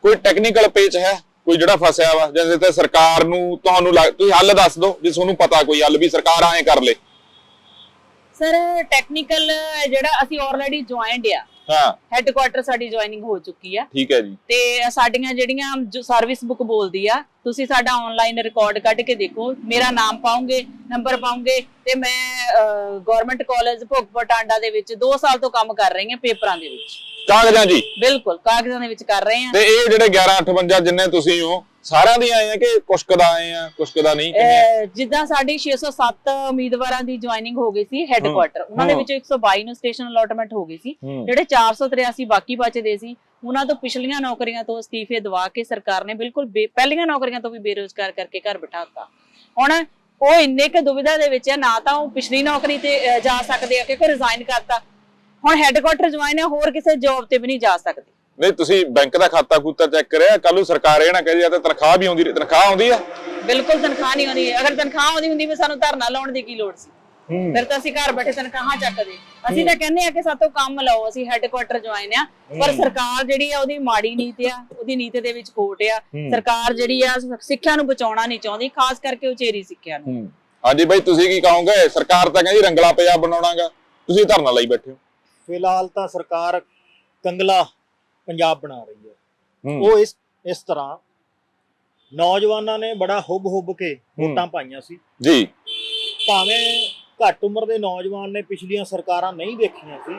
ਕੋਈ ਟੈਕਨੀਕਲ ਪੇਚ ਹੈ? ਕੋਈ ਜਿਹੜਾ ਫਸਿਆ ਵਾ ਜਿਵੇਂ ਤੇ ਸਰਕਾਰ ਨੂੰ ਤੁਹਾਨੂੰ ਲੱਗ- ਤੁਸੀਂ ਹੱਲ ਦੱਸ ਦਿਓ ਜੇ ਤੁਹਾਨੂੰ ਪਤਾ ਕੋਈ ਹੱਲ ਵੀ ਸਰਕਾਰ ਐਂ ਕਰ ਲੇ। ਸਰ ਟੈਕਨੀਕਲ ਜਿਹੜਾ ਅਸੀਂ ਆਲਰੇਡੀ ਜੁਆਇਨਡ ਆ। ਹਾਂ। ਹੈੱਡਕੁਆਟਰ ਸਾਡੀ ਜੁਆਇਨਿੰਗ ਹੋ ਚੁੱਕੀ ਆ। ਠੀਕ ਹੈ ਜੀ। ਤੇ ਸਾਡੀਆਂ ਜਿਹੜੀਆਂ ਜੋ ਸਰਵਿਸ ਬੁੱਕ ਬੋਲਦੀ ਆ ਤੁਸੀਂ ਸਾਡਾ ਆਨਲਾਈਨ ਰਿਕਾਰਡ ਕੱਢ ਕੇ ਦੇਖੋ। ਮੇਰਾ ਨਾਮ ਪਾਉਂਗੇ ਨੰਬਰ ਪਾਉਂਗੇ ਤੇ ਮੈਂ ਗਵਰਨਮੈਂਟ ਕਾਲਜ ਭੋਗਪੁਰ ਟਾਂਡਾ ਦੇ ਵਿੱਚ 2 ਸਾਲ ਤੋਂ ਕੰਮ ਕਰ ਰਹੀ ਹਾਂ ਪੇਪਰਾਂ ਦੇ ਵਿੱਚ। ਕਾਗਜ਼ਾਂ ਜੀ? ਬਿਲਕੁਲ ਕਾਗਜ਼ਾਂ ਦੇ ਵਿੱਚ ਕਰ ਰਹੇ ਆ ਤੇ ਇਹ ਜਿਹੜੇ 1158 ਜਿੰਨੇ ਤੁਸੀਂ ਹੋ ਸਾਰਿਆਂ ਦੀ ਆਏ ਆ ਕਿ ਕੁਛ ਕੁ ਦਾ ਆਏ ਆ ਕੁਛ ਕੁ ਦਾ ਨਹੀਂ ਜਿੱਦਾਂ ਸਾਡੀ 607 ਉਮੀਦਵਾਰਾਂ ਦੀ ਜੁਆਇਨਿੰਗ ਹੋ ਗਈ ਸੀ ਹੈੱਡਕੁਆਟਰ ਉਹਨਾਂ ਦੇ। ਵਿੱਚੋਂ 122 ਨੂੰ ਸਟੇਸ਼ਨ ਅਲਾਟਮੈਂਟ ਹੋ ਗਈ ਸੀ ਹੂੰ। ਜਿਹੜੇ 483 ਬਾਕੀ ਬਚਦੇ ਸੀ ਉਹਨਾਂ ਤੋਂ ਪਿਛਲੀਆਂ ਨੌਕਰੀਆਂ ਤੋਂ ਅਸਤੀਫੇ ਦਵਾ ਕੇ ਸਰਕਾਰ ਨੇ ਬਿਲਕੁਲ ਪਹਿਲੀਆਂ ਨੌਕਰੀਆਂ ਤੋਂ ਵੀ ਬੇਰੋਜ਼ਗਾਰ ਕਰਕੇ ਘਰ ਬਿਠਾਤਾ। ਹੁਣ ਉਹ ਇੰਨੇ ਕੁ ਦੁਵਿਧਾ ਦੇ ਵਿੱਚ ਹੈ ਨਾ ਤਾਂ ਉਹ ਪਿਛਲੀ ਨੌਕਰੀ ਤੇ ਜਾ ਸਕਦੇ ਆ ਕਿਉਂਕਿ ਰਿਜ਼ਾਈਨ ਕਰਤਾ। ਹੁਣ ਹੈੱਡਕੁਆਟਰ ਜੁਆਇਨ ਹੈ ਹੋਰ ਕਿਸੇ ਜੌਬ ਤੇ ਵੀ ਨਹੀਂ ਜਾ ਸਕਦੇ। ਨਹੀਂ ਤੁਸੀਂ ਬੈਂਕ ਦਾ ਖਾਤਾ ਖੂਤਾ ਚੈੱਕ ਕਰਿਆ ਕੱਲ ਨੂੰ ਸਰਕਾਰ ਇਹ ਨਾ ਕਹੇ ਜਾਂ ਤੇ ਤਨਖਾਹ ਵੀ ਆਉਂਦੀ ਤਨਖਾਹ ਆਉਂਦੀ ਆ? ਬਿਲਕੁਲ ਤਨਖਾਹ ਨਹੀਂ ਆਉਂਦੀ। ਅਗਰ ਤਨਖਾਹ ਆਉਂਦੀ ਹੁੰਦੀ ਵੀ ਸਾਨੂੰ ਧਰਨਾ ਲਾਉਣ ਦੀ ਕੀ ਲੋੜ ਸੀ? ਫਿਰ ਤਾਂ ਅਸੀਂ ਘਰ ਬੈਠੇ ਤਨਖਾਹਾਂ ਚੱਕਦੇ। ਅਸੀਂ ਤਾਂ ਕਹਿੰਦੇ ਆ ਕਿ ਸਾਤੋਂ ਕੰਮ ਲਓ ਅਸੀਂ ਹੈੱਡਕੁਆਟਰ ਜੁਆਇਨ ਆ। ਪਰ ਸਰਕਾਰ ਜਿਹੜੀ ਆ ਉਹਦੀ ਮਾੜੀ ਨੀਤ ਆ ਉਹਦੀ ਨੀਤ ਦੇ ਵਿੱਚ ਖੋਟ ਆ। ਸਰਕਾਰ ਜਿਹੜੀ ਆ ਸਿੱਖਿਆ ਨੂੰ ਬਚਾਉਣਾ ਨਹੀਂ ਚਾਹੁੰਦੀ ਖਾਸ ਕਰਕੇ ਉਚੇਰੀ ਸਿੱਖਿਆ ਨੂੰ। ਹਾਂਜੀ ਬਾਈ ਤੁਸੀਂ ਕੀ ਕਹੋਗੇ? ਸਰਕਾਰ ਤਾਂ ਕਹਿੰਦੀ ਰੰਗਲਾ ਪੰਜਾਬ ਬਣਾਉਣਾਗਾ। ਤੁਸੀਂ ਧਰਨਾ ਲਈ ਬੈਠੇ ਹੋ। ਫਿਲਹਾਲ ਤਾਂ ਸਰਕਾਰ ਕੰਗਲਾ ਪੰਜਾਬ ਬਣਾ ਰਹੀ ਹੈ। ਹੂੰ। ਉਹ ਇਸ ਇਸ ਤਰ੍ਹਾਂ ਨੌਜਵਾਨਾਂ ਨੇ ਬੜਾ ਹੁੱਬ ਹੁੱਬ ਕੇ ਵੋਟਾਂ ਪਾਈਆਂ ਸੀ। ਜੀ। ਭਾਵੇਂ ਘੱਟ ਉਮਰ ਦੇ ਨੌਜਵਾਨ ਨੇ ਪਿਛਲੀਆਂ ਸਰਕਾਰਾਂ ਨਹੀਂ ਦੇਖੀਆਂ ਸੀ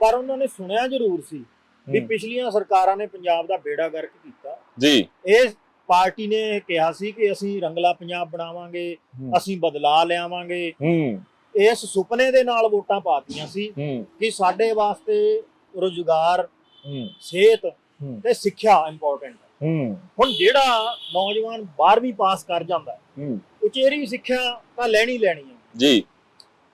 ਪਰ ਉਹਨਾਂ ਨੇ ਸੁਣਿਆ ਜ਼ਰੂਰ ਸੀ ਵੀ। ਪਿਛਲੀਆਂ ਸਰਕਾਰਾਂ ਨੇ ਪੰਜਾਬ ਦਾ ਬੇੜਾ ਗਰਕ ਕੀਤਾ। ਜੀ। ਇਹ ਪਾਰਟੀ ਨੇ ਕਿਹਾ ਸੀ ਕਿ ਅਸੀਂ ਰੰਗਲਾ ਪੰਜਾਬ ਬਣਾਵਾਂਗੇ। ਅਸੀਂ ਬਦਲਾਅ ਲਿਆਵਾਂਗੇ। ਹੂੰ। ਇਸ ਸੁਪਨੇ ਦੇ ਨਾਲ ਵੋਟਾਂ ਪਾਤੀਆਂ ਸੀ ਕਿ ਸਾਡੇ ਵਾਸਤੇ ਰੋਜ਼ਗਾਰ ਹੂੰ। ਸਿਹਤ। ਤੇ ਸਿੱਖਿਆ ਇੰਪੋਰਟੈਂਟ ਹੈ। ਹੂੰ। ਹੁਣ ਜਿਹੜਾ ਨੌਜਵਾਨ 12ਵੀਂ ਪਾਸ ਕਰ ਜਾਂਦਾ ਉਚੇਰੀ ਸਿੱਖਿਆ ਤਾਂ ਲੈਣੀ ਲੈਣੀ ਹੈ। ਜੀ।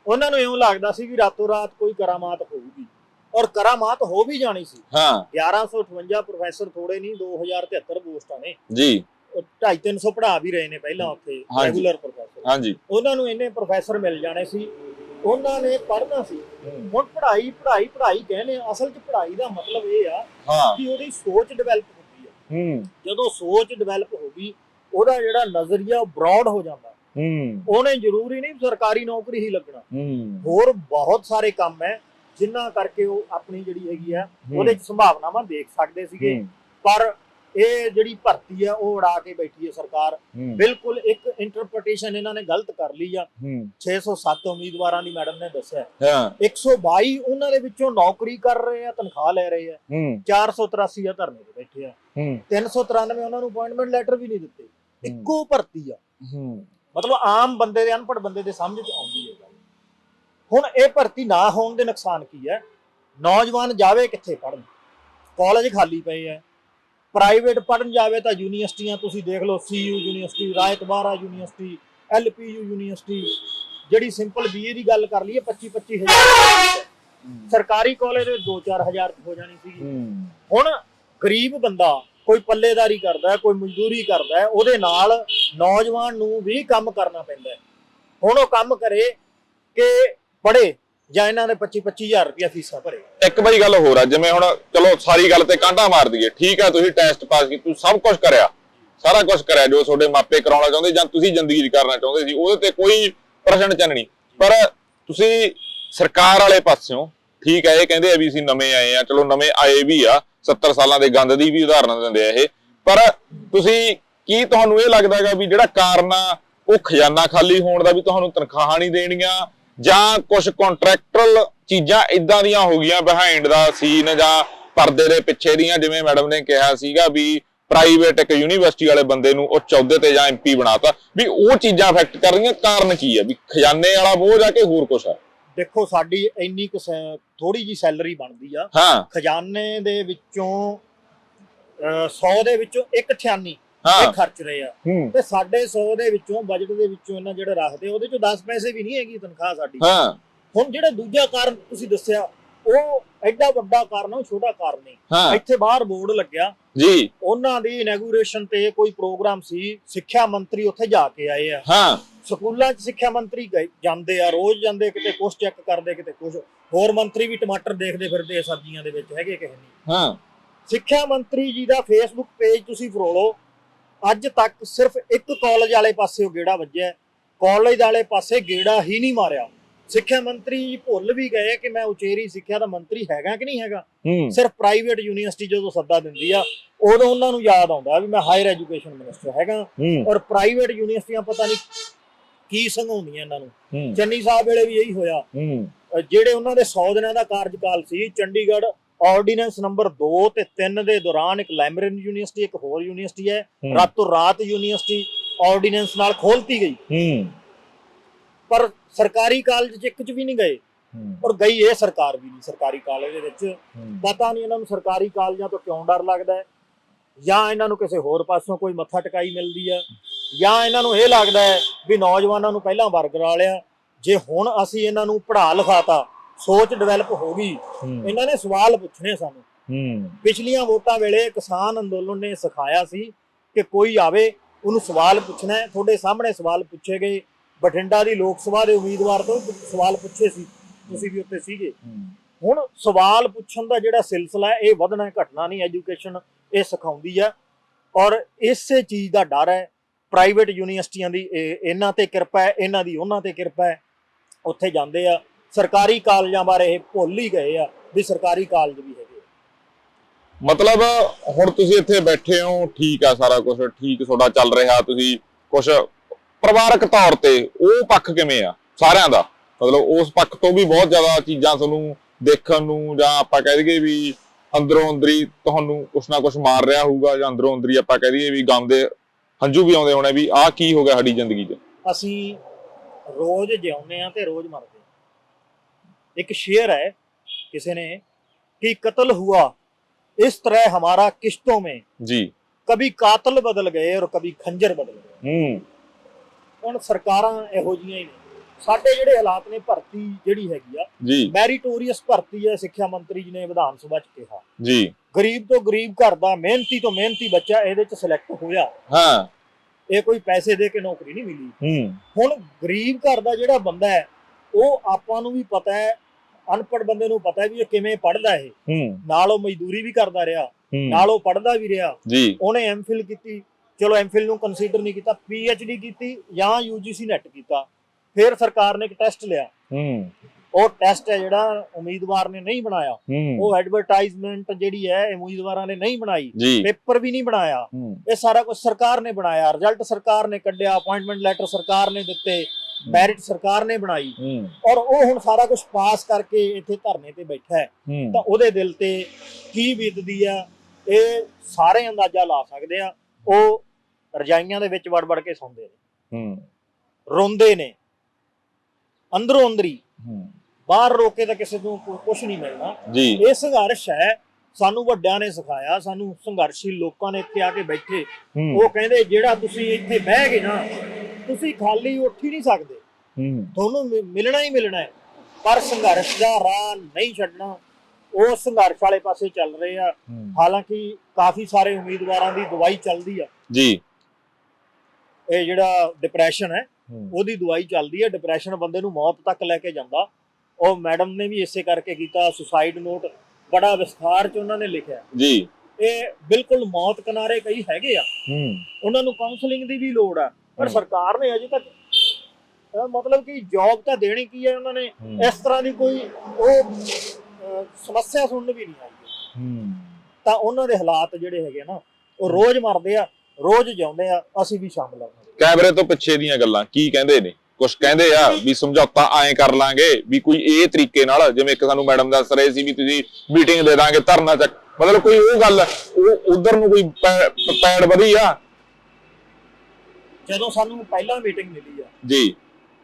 ਉਹਨਾਂ ਨੂੰ ਇਉਂ ਲੱਗਦਾ ਸੀ ਵੀ ਰਾਤੋਂ ਰਾਤ ਕੋਈ ਕਰਾਮਾਤ ਹੋਊਗੀ। ਔਰ ਕਰਾਮਾਤ ਹੋ ਵੀ ਜਾਣੀ ਸੀ। ਹਾਂ। 1158 ਪ੍ਰੋਫੈਸਰ ਥੋੜੇ ਨਹੀਂ 2073 ਪੋਸਟਾਂ ਨੇ। ਜੀ। 250 ਪੜ੍ਹਾ ਵੀ ਰਹੇ ਨੇ ਪਹਿਲਾਂ ਉੱਥੇ। Regular professor. ਹਾਂਜੀ। ਉਹਨਾਂ ਨੂੰ ਇੰਨੇ ਪ੍ਰੋਫੈਸਰ ਮਿਲ ਜਾਣੇ ਸੀ। ਉਹਨਾਂ ਨੇ ਪੜ੍ਹਨਾ ਸੀ। ਹੁਣ ਪੜ੍ਹਾਈ ਪੜ੍ਹਾਈ ਪੜ੍ਹਾਈ ਕਹਿੰਦੇ ਆ, ਅਸਲ 'ਚ ਪੜ੍ਹਾਈ ਦਾ ਮਤਲਬ ਇਹ ਆ ਕਿ ਉਹਦੀ ਸੋਚ ਡਿਵੈਲਪ ਹੁੰਦੀ ਹੂੰ। ਜਦੋਂ ਸੋਚ ਡਿਵੈਲਪ ਹੋ ਗਈ ਉਹਦਾ ਜਿਹੜਾ ਨਜ਼ਰੀਆ ਬ੍ਰੌਡ ਹੋ ਜਾਂਦਾ। ਹੂੰ। ਉਹਨੇ ਜ਼ਰੂਰੀ ਨਹੀਂ ਸਰਕਾਰੀ ਨੌਕਰੀ ਹੀ ਲੱਗਣਾ। ਹੂੰ। ਹੋਰ ਬਹੁਤ ਸਾਰੇ ਕੰਮ ਹੈ ਜਿਨ੍ਹਾਂ ਕਰਕੇ ਉਹ ਆਪਣੀ ਜਿਹੜੀ ਹੈਗੀ ਆ ਉਹਦੇ 'ਚ ਸੰਭਾਵਨਾਵਾਂ ਦੇਖ ਸਕਦੇ ਸੀਗੇ। ਪਰ ਇਹ ਜਿਹੜੀ ਭਰਤੀ ਆ ਉਹ ਉਡਾ ਕੇ ਬੈਠੀ ਹੈ ਸਰਕਾਰ। ਬਿਲਕੁਲ ਇੱਕ ਇੰਟਰਪ੍ਰੀਟੇਸ਼ਨ ਇਹਨਾਂ ਨੇ ਗਲਤ ਕਰ ਲਈ ਆ। ਹੂੰ। 607 ਉਮੀਦਵਾਰਾਂ ਦੀ ਮੈਡਮ ਨੇ ਦੱਸਿਆ। ਹਾਂ। 122 ਉਹਨਾਂ ਦੇ ਵਿੱਚੋਂ ਨੌਕਰੀ ਕਰ ਰਹੇ ਆ ਤਨਖਾਹ ਲੈ ਰਹੇ ਆ। ਹੂੰ। 483 ਆ ਧਰਨੇ ਤੇ ਬੈਠੇ ਆ। ਹੂੰ। 393 ਉਹਨਾਂ ਨੂੰ ਅਪਾਇੰਟਮੈਂਟ ਲੈਟਰ ਵੀ ਨਹੀਂ ਦਿੱਤੇ। ਇੱਕੋ ਭਰਤੀ ਆ। ਮਤਲਬ ਆਮ ਬੰਦੇ ਦੇ ਅਨਪੜ੍ਹ ਬੰਦੇ ਦੇ ਸਮਝ 'ਚ ਆਉਂਦੀ ਹੈ ਗੱਲ। ਹੁਣ ਇਹ ਭਰਤੀ ਨਾ ਹੋਣ ਦੇ ਨੁਕਸਾਨ ਕੀ ਹੈ? ਨੌਜਵਾਨ ਜਾਵੇ ਕਿੱਥੇ ਪੜਨ ਕਾਲਜ ਖਾਲੀ ਪਏ ਆ ਪ੍ਰਾਈਵੇਟ ਪੜਨ ਜਾਵੇ ਤਾਂ ਯੂਨੀਵਰਸਿਟੀਆਂ ਤੁਸੀਂ ਦੇਖ ਲਓ CU university Rayat Bahra university LPU university ਜਿਹੜੀ ਸਿੰਪਲ ਬੀਏ ਦੀ ਗੱਲ ਕਰ ਲਈਏ 25 25000 ਸਰਕਾਰੀ ਕਾਲਜ ਦੇ 2-4000 ਹੋ ਜਾਣੀ ਸੀ ਹੁਣ ਗਰੀਬ ਬੰਦਾ ਕੋਈ ਪੱਲੇਦਾਰੀ ਕਰਦਾ, ਕੋਈ ਮਜ਼ਦੂਰੀ ਕਰਦਾ, ਉਹਦੇ ਨਾਲ ਨੌਜਵਾਨ ਨੂੰ ਵੀ ਕੰਮ ਕਰਨਾ ਪੈਂਦਾ ਹੁਣ ਉਹ ਕੰਮ ਕਰੇ ਕਿ ਪੜੇ ਜਾਂ ਇਹਨਾਂ ਦੇ 25 25000 ਰੁਪਇਆ ਫੀਸਾਂ ਭਰੇ। ਇੱਕ ਬਈ ਗੱਲ ਹੋਰ ਆ, ਜਿਵੇਂ ਹੁਣ ਚਲੋ ਸਾਰੀ ਗੱਲ ਤੇ ਕਾਂਟਾ ਮਾਰ ਦਈਏ, ਠੀਕ ਆ, ਤੁਸੀਂ ਟੈਸਟ ਪਾਸ ਕੀਤੀ, ਤੁਸੀਂ ਸਭ ਕੁਝ ਕਰਿਆ, ਸਾਰਾ ਕੁਝ ਕਰਿਆ, ਜੋ ਤੁਹਾਡੇ ਮਾਪੇ ਕਰਾਉਣਾ ਚਾਹੁੰਦੇ ਜਾਂ ਤੁਸੀਂ ਜ਼ਿੰਦਗੀ 'ਚ ਕਰਨਾ ਚਾਹੁੰਦੇ ਸੀ, ਉਹਦੇ ਤੇ ਕੋਈ ਪ੍ਰਸ਼ਨ ਚੰਨ ਨਹੀਂ। ਪਰ ਤੁਸੀਂ ਸਰਕਾਰ ਵਾਲੇ ਪਾਸਿਓਂ ਠੀਕ ਹੈ, ਇਹ ਕਹਿੰਦੇ ਆ ਵੀ ਅਸੀਂ ਨਵੇਂ ਆਏ ਆ ਚਲੋ, ਨਵੇਂ ਆਏ ਵੀ ਆ 70 ਸਾਲਾਂ ਦੇ ਗੰਦ ਦੀ ਵੀ ਉਦਾਹਰਨ ਦਿੰਦੇ ਆ ਇਹ। ਪਰ ਤੁਸੀਂ ਕੀ ਤੁਹਾਨੂੰ ਇਹ ਲੱਗਦਾ ਵੀ ਜਿਹੜਾ ਕਾਰਨ ਆ, ਉਹ ਖਜ਼ਾਨਾ ਖਾਲੀ ਹੋਣ ਦਾ ਵੀ ਤੁਹਾਨੂੰ ਤਨਖਾਹਾਂ ਨਹੀਂ ਦੇਣੀਆਂ? ਜਾਂ ਕੁਝ ਕੰਟਰੈਕਟੁਅਲ ਚੀਜ਼ਾਂ ਇਦਾਂ ਦੀਆਂ ਹੋ ਗਈਆਂ ਬਿਹਾਈਂਡ ਦਾ ਸੀਨ ਜਾਂ ਪਰਦੇ ਦੇ ਪਿੱਛੇ ਦੀਆਂ? ਜਿਵੇਂ ਮੈਡਮ ਨੇ ਕਿਹਾ ਸੀਗਾ ਵੀ ਪ੍ਰਾਈਵੇਟ ਇੱਕ ਯੂਨੀਵਰਸਿਟੀ ਵਾਲੇ ਬੰਦੇ ਨੂੰ ਉਹ ਚੌਦੇ ਤੇ ਜਾਂ ਐਮਪੀ ਬਣਾਤਾ, ਵੀ ਉਹ ਚੀਜ਼ਾਂ ਅਫੈਕਟ ਕਰ ਰਹੀਆਂ। ਕਾਰਨ ਕੀ ਹੈ ਵੀ ਖਜ਼ਾਨੇ ਵਾਲਾ ਬੋਝ ਆ ਕਿ ਹੋਰ ਕੁਝ ਆ? ਦੇਖੋ ਸਾਡੀ ਇੰਨੀ ਕੁ ਥੋੜੀ ਜੀ ਸੈਲਰੀ ਬਣਦੀ ਆ। ਹਾਂ। ਖਜ਼ਾਨੇ ਦੇ ਵਿੱਚੋਂ 100 ਦੇ ਵਿੱਚੋਂ ਇੱਕ ਠਿਆਨੀ ਹਾਂ। ਇਹ ਖਰਚ ਰਹੇ ਆ। ਤੇ ਸਾਡੇ 100 ਦੇ ਵਿੱਚੋਂ ਬਜਟ ਦੇ ਵਿੱਚੋਂ ਇਹਨਾਂ ਜਿਹੜੇ ਰੱਖਦੇ ਉਹਦੇ ਚੋਂ 10 ਪੈਸੇ ਵੀ ਨਹੀਂ ਹੈਗੀ ਤਨਖਾਹ ਸਾਡੀ। ਹਾਂ। ਹੁਣ ਜਿਹੜਾ ਦੂਜਾ ਕਾਰਨ ਤੁਸੀਂ ਦੱਸਿਆ ਉਹ ਐਡਾ ਵੱਡਾ ਕਾਰਨ ਉਹ ਛੋਟਾ ਕਾਰਨ ਨਹੀਂ ਇੱਥੇ ਬਾਹਰ ਬੋਰਡ ਲੱਗਿਆ। ਜੀ। ਉਹਨਾਂ ਦੀ ਇਨੈਗੂਰੇਸ਼ਨ ਤੇ ਕੋਈ ਪ੍ਰੋਗਰਾਮ ਸੀ ਸਿੱਖਿਆ ਮੰਤਰੀ ਉੱਥੇ ਜਾ ਕੇ ਆਏ ਆ। ਹਾਂ। ਸਕੂਲਾਂ 'ਚ ਸਿੱਖਿਆ ਮੰਤਰੀ ਗਏ- ਜਾਂਦੇ ਆ ਰੋਜ਼ ਜਾਂਦੇ ਕਿਤੇ ਕੁਛ ਚੈੱਕ ਕਰਦੇ ਕਿਤੇ ਕੁਛ। ਹੋਰ ਮੰਤਰੀ ਵੀ ਟਮਾਟਰ ਦੇਖਦੇ ਫਿਰਦੇ ਆ ਸਬਜ਼ੀਆਂ ਦੇ ਵਿੱਚ ਹੈਗੇ ਕਿਸੇ ਨਹੀਂ ਹਾਂ। ਸਿੱਖਿਆ ਮੰਤਰੀ ਜੀ ਦਾ ਫੇਸਬੁੱਕ ਪੇਜ ਤੁਸੀਂ ਫਰੋਲੋ। ਅੱਜ ਤੱਕ ਸਿਰਫ ਇੱਕ ਕਾਲਜ ਵਾਲੇ ਪਾਸੇ ਉਹ ਗੇੜਾ ਵੱਜਿਆ। ਕਾਲਜ ਵਾਲੇ ਪਾਸੇ ਗੇੜਾ ਹੀ ਨਹੀਂ ਮਾਰਿਆ। ਸਿੱਖਿਆ ਮੰਤਰੀ ਜੀ ਭੁੱਲ ਵੀ ਗਏ ਕਿ ਮੈਂ ਉਚੇਰੀ ਸਿੱਖਿਆ ਦਾ ਮੰਤਰੀ ਹੈਗਾ ਕਿ ਨਹੀਂ ਹੈਗਾ। ਹੂੰ। ਸਿਰਫ ਪ੍ਰਾਈਵੇਟ ਯੂਨੀਵਰਸਿਟੀ ਜਦੋਂ ਸੱਦਾ ਦਿੰਦੀ ਆ ਉਦੋਂ ਉਹਨਾਂ ਨੂੰ ਯਾਦ ਆਉਂਦਾ ਵੀ ਮੈਂ ਹਾਇਰ ਐਜੂਕੇਸ਼ਨ ਮਿਨਿਸਟਰ ਹੈਗਾ। ਹੂੰ। ਔਰ ਪ੍ਰਾਈਵੇਟ ਯੂਨੀਵਰਸਿਟੀਆਂ ਪਤਾ ਨਹੀਂ ਕੀ ਸੰਘਾਉਂਦੀਆਂ ਇਹਨਾਂ ਨੂੰ? ਚੰਨੀ ਸਾਹਿਬ ਵੇਲੇ ਵੀ ਇਹੀ ਹੋਇਆ। ਜਿਹੜੇ ਉਹਨਾਂ ਦੇ 100 ਦਿਨਾਂ ਦਾ ਕਾਰਜਕਾਲ ਸੀ ਚੰਡੀਗੜ੍ਹ ਆਰਡੀਨੈਂਸ ਨੰਬਰ 2 ਤੇ 3 ਦੇ ਦੌਰਾਨ ਇੱਕ ਲੈਮਰਨ ਯੂਨੀਵਰਸਿਟੀ ਇੱਕ ਹੋਰ ਯੂਨੀਵਰਸਿਟੀ ਹੈ। ਰਾਤੋਂ ਰਾਤ ਯੂਨੀਵਰਸਿਟੀ ਆਰਡੀਨੈਂਸ ਨਾਲ ਖੋਲਤੀ ਗਈ। ਪਰ ਸਰਕਾਰੀ ਕਾਲਜ ਚ ਇੱਕ ਚ ਵੀ ਨਹੀਂ ਗਏ। ਔਰ ਗਈ ਇਹ ਸਰਕਾਰ ਵੀ ਨਹੀਂ ਸਰਕਾਰੀ ਕਾਲਜ ਦੇ ਵਿੱਚ। ਪਤਾ ਨਹੀਂ ਇਹਨਾਂ ਨੂੰ ਸਰਕਾਰੀ ਕਾਲਜਾਂ ਤੋਂ ਕਿਉਂ ਡਰ ਲੱਗਦਾ ਹੈ। ਜਾਂ ਇਹਨਾਂ ਨੂੰ ਕਿਸੇ ਹੋਰ ਪਾਸੋਂ ਕੋਈ ਮੱਥਾ ਟਿਕਾਈ ਮਿਲਦੀ ਹੈ। ਜਾਂ ਇਹਨਾਂ ਨੂੰ ਇਹ ਲੱਗਦਾ ਹੈ ਵੀ ਨੌਜਵਾਨਾਂ ਨੂੰ ਪਹਿਲਾਂ ਵਰਗਰਾ ਲਿਆ ਜੇ ਹੁਣ ਅਸੀਂ ਇਹਨਾਂ ਨੂੰ ਪੜ੍ਹਾ ਲਿਖਾਤਾ ਸੋਚ ਡਿਵੈਲਪ ਹੋ ਗਈ ਇਹਨਾਂ ਨੇ ਸਵਾਲ ਪੁੱਛਣੇ ਸਾਨੂੰ। ਹੂੰ। ਪਿਛਲੀਆਂ ਵੋਟਾਂ ਵੇਲੇ ਕਿਸਾਨ ਅੰਦੋਲਨ ਨੇ ਸਿਖਾਇਆ ਸੀ ਕਿ ਕੋਈ ਆਵੇ ਉਹਨੂੰ ਸਵਾਲ ਪੁੱਛਣਾ ਹੈ ਤੁਹਾਡੇ ਸਾਹਮਣੇ ਸਵਾਲ ਪੁੱਛੇ ਗਏ ਬਠਿੰਡਾ ਦੀ ਲੋਕ ਸਭਾ ਦੇ ਉਮੀਦਵਾਰ ਤੋਂ ਸਵਾਲ ਪੁੱਛੇ ਸੀ ਤੁਸੀਂ ਵੀ ਉੱਤੇ ਸੀਗੇ। ਹੁਣ ਸਵਾਲ ਪੁੱਛਣ ਦਾ ਜਿਹੜਾ ਸਿਲਸਿਲਾ ਹੈ ਇਹ ਵਧਣਾ ਘਟਣਾ ਨਹੀਂ ਐਜੂਕੇਸ਼ਨ ਇਹ ਸਿਖਾਉਂਦੀ ਹੈ ਔਰ ਇਸੇ ਚੀਜ਼ ਦਾ ਡਰ ਹੈ ਪ੍ਰਾਈਵੇਟ ਯੂਨੀਵਰਸਿਟੀਆਂ ਦੀ ਇਹਨਾਂ ਤੇ ਕਿਰਪਾ ਹੈ, ਇਹਨਾਂ ਦੀ ਉਹਨਾਂ ਤੇ ਕਿਰਪਾ ਹੈ। ਉੱਥੇ ਜਾਂਦੇ ਆ, ਸਰਕਾਰੀ ਕਾਲਜਾਂ ਬਾਰੇ ਇਹ ਭੁੱਲ ਹੀ ਗਏ ਆ ਵੀ ਸਰਕਾਰੀ ਕਾਲਜ ਵੀ ਹੈਗੇ ਮਤਲਬ ਹੁਣ ਤੁਸੀਂ ਇੱਥੇ ਬੈਠੇ ਹੋ, ਠੀਕ ਆ ਸਾਰਾ ਕੁਝ ਠੀਕ ਤੁਹਾਡਾ ਚੱਲ ਰਿਹਾ, ਤੁਸੀਂ ਕੁਝ ਪਰਿਵਾਰਕ ਤੌਰ ਤੇ ਉਹ ਪੱਖ ਕਿਵੇਂ ਆ ਸਾਰਿਆਂ ਦਾ? ਮਤਲਬ ਉਸ ਪੱਖ ਤੋਂ ਵੀ ਬਹੁਤ ਜ਼ਿਆਦਾ ਚੀਜ਼ਾਂ ਤੁਹਾਨੂੰ ਦੇਖਣ ਨੂੰ ਜਾਂ ਆਪਾਂ ਕਹਿ ਦਈਏ ਵੀ ਅੰਦਰੋਂ ਅੰਦਰੀ ਤੁਹਾਨੂੰ ਕੁਛ ਨਾ ਕੁਛ ਮਾਰ ਰਿਹਾ ਹੋਊਗਾ ਜਾਂ ਅੰਦਰੋਂ ਅੰਦਰੀ ਆਪਾਂ ਕਹਿ ਦਈਏ ਵੀ ਗਮ ਦੇ ਹੰਝੂ ਵੀ ਆਉਂਦੇ ਹੋਣੇ ਵੀ ਆਹ ਕੀ ਹੋ ਗਿਆ ਸਾਡੀ ਜ਼ਿੰਦਗੀ 'ਚ। ਅਸੀਂ ਰੋਜ਼ ਜਿਉਂਦੇ ਆ ਤੇ ਰੋਜ਼ ਮਰਦੇ ਇੱਕ ਸ਼ੇਰ ਹੈ ਕਿਸੇ ਨੇ ਕਿ ਕਤਲ ਹੁਆ ਇਸ ਤਰ੍ਹਾਂ ਹਮਾਰਾ ਕਿਸ਼ਤੋਂ ਮੇ। ਜੀ। ਕभी ਕਾਤਲ ਬਦਲ ਗਏ ਔਰ ਕਬੀ ਖੰਜਰ ਬਦਲ ਗਏ। ਹੂੰ। ਹੁਣ ਸਰਕਾਰਾਂ ਇਹੋ ਜੀਆਂ ਹੀ ਨੇ। ਸਾਡੇ ਜਿਹੜੇ ਹਾਲਾਤ ਨੇ ਭਰਤੀ ਜਿਹੜੀ ਹੈਗੀ ਆ ਜੀ। ਮੈਰੀਟੋਰੀਅਸ ਭਰਤੀ ਹੈ ਸਿੱਖਿਆ ਮੰਤਰੀ ਜੀ ਨੇ ਵਿਧਾਨ ਸਭਾ ਚ ਕਿਹਾ। ਜੀ। ਗਰੀਬ ਤੋਂ ਗਰੀਬ ਘਰ ਦਾ ਮਿਹਨਤੀ ਤੋਂ ਮਿਹਨਤੀ ਬੱਚਾ ਇਹਦੇ ਚ ਸਿਲੈਕਟ ਹੋਇਆ। ਹਾਂ। ਇਹ ਕੋਈ ਪੈਸੇ ਦੇ ਕੇ ਨੌਕਰੀ ਨਹੀਂ ਮਿਲੀ। ਹੂੰ। ਹੁਣ ਗਰੀਬ ਘਰ ਦਾ ਜਿਹੜਾ ਬੰਦਾ ਹੈ ਉਹ ਆਪਾਂ ਨੂੰ ਵੀ ਪਤਾ ਹੈ ਅਨਪੜ੍ਹ ਬੰਦੇ ਨੂੰ ਪਤਾ ਵੀ ਇਹ ਕਿਵੇਂ ਪੜ੍ਹਦਾ ਇਹ। ਨਾਲ ਉਹ ਮਜ਼ਦੂਰੀ ਵੀ ਕਰਦਾ ਰਿਹਾ। ਨਾਲ ਉਹ ਪੜ੍ਹਦਾ ਵੀ ਰਿਹਾ। ਜੀ। ਉਹਨੇ ਐਮਫਿਲ ਕੀਤੀ। ਚਲੋ ਐਮਫਿਲ ਨੂੰ ਕੰਸੀਡਰ ਨਹੀਂ ਕੀਤਾ ਪੀਐਚਡੀ ਕੀਤੀ ਜਾਂ ਯੂਜੀਸੀ ਨੈਟ ਕੀਤਾ। ਫਿਰ ਸਰਕਾਰ ਨੇ ਇੱਕ ਟੈਸਟ ਲਿਆ। ਹੂੰ। ਉਹ ਟੈਸਟ ਹੈ ਜਿਹੜਾ ਉਮੀਦਵਾਰ ਨੇ ਨਹੀਂ ਬਣਾਇਆ। ਉਹ ਐਡਵਰਟਾਈਜ਼ਮੈਂਟ ਜਿਹੜੀ ਹੈ ਇਹ ਉਮੀਦਵਾਰਾਂ ਨੇ ਨਹੀਂ ਬਣਾਈ। ਪੇਪਰ ਵੀ ਨਹੀਂ ਬਣਾਇਆ। ਇਹ ਸਾਰਾ ਕੁਝ ਸਰਕਾਰ ਨੇ ਬਣਾਇਆ। ਰਿਜ਼ਲਟ ਸਰਕਾਰ ਨੇ ਕੱਢਿਆ ਅਪਾਇੰਟਮੈਂਟ ਲੈਟਰ ਸਰਕਾਰ ਨੇ ਦਿੱਤੇ ਮੈਰਿਟ ਸਰਕਾਰ ਨੇ ਬਣਾਈ। ਔਰ ਉਹ ਹੁਣ ਸਾਰਾ ਕੁਝ ਪਾਸ ਕਰਕੇ ਇੱਥੇ ਧਰਨੇ ਤੇ ਬੈਠਾ ਹੂੰ। ਤਾਂ ਉਹਦੇ ਦਿਲ ਤੇ ਕੀ ਬੀਤਦੀ ਆ ਇਹ ਸਾਰੇ ਅੰਦਾਜ਼ਾ ਲਾ ਸਕਦੇ ਆ। ਉਹ ਰਜਾਈਆਂ ਦੇ ਵਿੱਚ ਵੜ ਵੜ ਕੇ ਸੌਂਦੇ ਨੇ। ਹੂੰ। ਰੋਂਦੇ ਨੇ। ਅੰਦਰੋਂ ਅੰਦਰੀ। ਬਾਹਰ ਰੋ ਕੇ ਤਾਂ ਕਿਸੇ ਨੂੰ ਕੁਝ ਨਹੀਂ ਮਿਲਣਾ। ਇਹ ਸੰਘਰਸ਼ ਹੈ। ਸਾਨੂੰ ਵੱਡਿਆਂ ਨੇ ਸਿਖਾਇਆ। ਸਾਨੂੰ ਸੰਘਰਸ਼ੀ ਲੋਕਾਂ ਨੇ ਇੱਥੇ ਆ ਕੇ ਬੈਠੇ। ਉਹ ਕਹਿੰਦੇ ਜਿਹੜਾ ਤੁਸੀਂ ਇੱਥੇ ਬਹਿ ਗਏ ਨਾ ਤੁਸੀਂ ਖਾਲੀ ਉੱਠ ਹੀ ਨਹੀਂ ਸਕਦੇ। ਤੁਹਾਨੂੰ ਮਿਲਣਾ ਹੀ ਮਿਲਣਾ ਹੈ। ਪਰ ਸੰਘਰਸ਼ ਦਾ ਰਾਹ ਨਹੀਂ ਛੱਡਣਾ। ਉਹ ਸੰਘਰਸ਼ ਵਾਲੇ ਪਾਸੇ ਚੱਲ ਰਹੇ ਆ। ਹਾਲਾਂਕਿ ਕਾਫੀ ਸਾਰੇ ਉਮੀਦਵਾਰਾਂ ਦੀ ਦਵਾਈ ਚੱਲਦੀ ਆ। ਜੀ। ਇਹ ਜਿਹੜਾ ਡਿਪਰੈਸ਼ਨ ਹੂੰ ਉਹਦੀ ਦਵਾਈ ਚੱਲਦੀ ਹੈ ਡਿਪਰੈਸ਼ਨ ਬੰਦੇ ਨੂੰ ਮੌਤ ਤੱਕ ਲੈ ਕੇ ਜਾਂਦਾ। ਉਹ ਮੈਡਮ ਨੇ ਵੀ ਇਸੇ ਕਰਕੇ ਕੀਤਾ ਸੁਸਾਈਡ ਨੋਟ ਬੜਾ ਵਿਸਥਾਰ ਚ ਉਹਨਾਂ ਨੇ ਲਿਖਿਆ। ਜੀ। ਇਹ ਬਿਲਕੁਲ ਮੌਤ ਕਿਨਾਰੇ ਕਈ ਹੈਗੇ ਆ। ਹੂੰ। ਉਹਨਾਂ ਨੂੰ ਕਾਉਂਸਲਿੰਗ ਦੀ ਵੀ ਲੋੜ ਆ। ਪਰ। ਸਰਕਾਰ ਨੇ ਅਜੇ ਤੱਕ ਮਤਲਬ ਕਿ ਜੌਬ ਤਾਂ ਦੇਣੀ ਕੀ ਹੈ ਉਹਨਾਂ ਨੇ। ਇਸ ਤਰ੍ਹਾਂ ਦੀ ਕੋਈ ਉਹ ਸਮੱਸਿਆ ਸੁਣਨ ਵੀ ਨਹੀਂ ਆਈ। ਹੂੰ। ਤਾਂ ਉਹਨਾਂ ਦੇ ਹਾਲਾਤ ਜਿਹੜੇ ਹੈਗੇ ਨਾ ਉਹ ਰੋਜ਼ ਮਰਦੇ ਆ ਰੋਜ਼ ਜਿਉਂਦੇ ਆ ਅਸੀਂ ਵੀ ਸ਼ਾਮਲ ਆ। ਕੈਮਰੇ ਤੋਂ ਪਿੱਛੇ ਦੀਆਂ ਗੱਲਾਂ ਕੀ ਕਹਿੰਦੇ ਨੇ? ਕੁਝ ਕਹਿੰਦੇ ਆ ਵੀ ਸਮਝੌਤਾ ਐਂ ਕਰ ਲਾਂਗੇ ਵੀ ਕੋਈ ਇਹ ਤਰੀਕੇ ਨਾਲ ਜਿਵੇਂ ਇੱਕ ਸਾਨੂੰ ਮੈਡਮ ਦੱਸ ਰਹੇ ਸੀ ਵੀ ਤੁਸੀਂ ਮੀਟਿੰਗ ਦੇ ਦਾਂਗੇ ਧਰਨਾ ਚੱਕ ਮਤਲਬ ਕੋਈ ਉਹ ਗੱਲ ਉਹ ਉਧਰ ਨੂੰ ਕੋਈ ਪੈੜ ਵਧੀ ਆ? ਜਦੋਂ ਸਾਨੂੰ ਪਹਿਲਾਂ ਮੀਟਿੰਗ ਮਿਲੀ ਆ ਜੀ।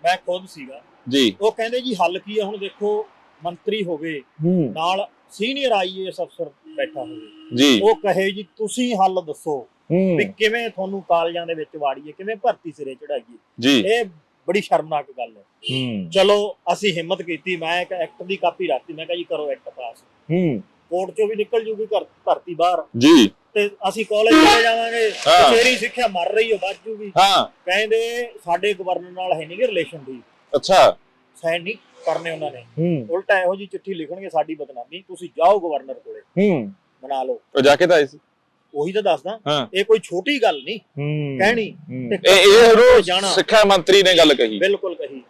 ਮੈਂ ਖੁਦ ਸੀਗਾ। ਜੀ। ਉਹ ਕਹਿੰਦੇ ਜੀ ਹੱਲ ਕੀ ਆ? ਹੁਣ ਦੇਖੋ ਮੰਤਰੀ ਹੋਵੇ ਨਾਲ ਸੀਨੀਅਰ ਆਈਏਐਸ ਅਫਸਰ ਬੈਠਾ ਹੋਵੇ। ਜੀ। ਉਹ ਕਹੇ ਜੀ ਤੁਸੀਂ ਹੱਲ ਦੱਸੋ ਵੀ ਕਿਵੇਂ ਤੁਹਾਨੂੰ ਕਾਲਜਾਂ ਦੇ ਵਿੱਚ ਵਾੜੀਏ ਕਿਵੇਂ ਭਰਤੀ ਸਿਰੇ ਚੜਾਈਏ? ਜੀ। ਇਹ ਬੜੀ ਸ਼ਰਮਨਾਕ ਗੱਲ ਹੈ। ਚਲੋ ਅਸੀਂ ਹਿੰਮਤ ਕੀਤੀ ਮੈਂ ਇੱਕ ਐਕਟ ਦੀ ਕਾਪੀ ਰੱਖਤੀ ਮੈਂ ਕਿਹਾ ਜੀ ਕਰੋ ਐਕਟ ਪਾਸ। ਹੂੰ। ਕੋਰਟ ਚੋਂ ਵੀ ਨਿਕਲ ਜੂਗੀ ਘਰ ਧਰਤੀ ਬਾਹਰ। ਜੀ। ਤੇ ਅਸੀਂ ਕਾਲਜ ਚਲੇ ਜਾਵਾਂਗੇ। ਤੇਰੀ ਸਿੱਖਿਆ ਮਰ ਰਹੀ ਹੈ ਵੱਧ ਜੂਗੀ। ਹਾਂ। ਕਹਿੰਦੇ ਸਾਡੇ ਗਵਰਨਰ ਨਾਲ ਹੈ ਨਹੀਂ ਰਿਲੇਸ਼ਨ ਦੀ। ਅੱਛਾ। ਸਾਈਨ ਨਹੀਂ ਕਰਨੇ ਉਹਨਾਂ ਨੇ। ਹੂੰ। ਉਲਟਾ ਇਹੋ ਜੀ ਚਿੱਠੀ ਲਿਖਣਗੇ ਸਾਡੀ ਬਦਨਾਮੀ ਤੁਸੀਂ ਜਾਓ ਗਵਰਨਰ ਕੋਲੇ। ਹੂੰ। ਬਣਾ ਲਓ। ਉਹ ਜਾ ਕੇ ਤਾਂ ਆਏ ਸੀ। ਉਹੀ ਤਾਂ ਦੱਸਦਾ। ਹਾਂ। ਇਹ ਕੋਈ ਛੋਟੀ ਗੱਲ ਨਹੀਂ। ਹੂੰ। ਕਹਿਣੀ। ਹੂੰ। ਤੇ ਇਹ ਇਹ ਜਾਣਾ। ਸਿੱਖਿਆ ਮੰਤਰੀ ਨੇ ਗੱਲ ਕਹੀ। ਬਿਲਕੁਲ ਕਹੀ।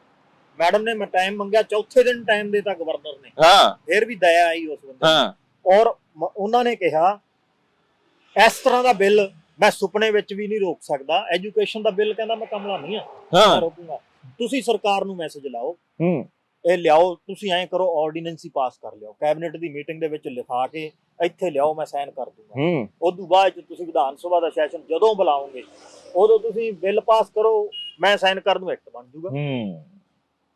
ਮੈਡਮ ਨੇ ਮੈਂ ਟਾਈਮ ਮੰਗਿਆ ਚੌਥੇ ਦਿਨ ਟਾਈਮ ਦਿੱਤਾ ਗਵਰਨਰ ਨੇ। ਹਾਂ। ਫਿਰ ਵੀ ਦਇਆ ਆਈ ਉਸ ਬੰਦੇ ਨੂੰ। ਹਾਂ। ਔਰ ਮ- ਉਹਨਾਂ ਨੇ ਕਿਹਾ ਇਸ ਤਰ੍ਹਾਂ ਦਾ ਬਿੱਲ ਮੈਂ ਸੁਪਨੇ ਵਿੱਚ ਵੀ ਨਹੀਂ ਰੋਕ ਸਕਦਾ। ਐਜੂਕੇਸ਼ਨ ਦਾ ਬਿੱਲ ਕਹਿੰਦਾ ਮੈਂ ਕਮਲਾ ਨਹੀਂ ਆ। ਮੈਂ ਹਾਂ। ਰੋਕੂੰਗਾ। ਤੁਸੀਂ ਸਰਕਾਰ ਨੂੰ ਮੈਸੇਜ ਲਾਓ। ਹੂੰ। ਇਹ ਲਿਆਓ ਤੁਸੀਂ ਐਂ ਕਰੋ ਆਰਡੀਨੈਂਸ ਹੀ ਪਾਸ ਕਰ ਲਿਓ ਕੈਬਨਿਟ ਦੀ ਮੀਟਿੰਗ ਦੇ ਵਿੱਚ ਲਿਖਾ ਕੇ ਇੱਥੇ ਲਿਆਓ ਮੈਂ ਸਾਈਨ ਕਰ ਦੂੰਗਾ। ਹੂੰ। ਉਸ ਤੋਂ ਬਾਅਦ 'ਚ ਤੁਸੀਂ ਵਿਧਾਨ ਸਭਾ ਦਾ ਸੈਸ਼ਨ ਜਦੋਂ ਬੁਲਾਓਗੇ ਉਦੋਂ ਤੁਸੀਂ ਬਿੱਲ ਪਾਸ ਕਰੋ ਮੈਂ ਸਾਈਨ ਕਰ ਦੂੰ ਐਕਟ ਬਣ ਜਾਊਗਾ ਹੂੰ।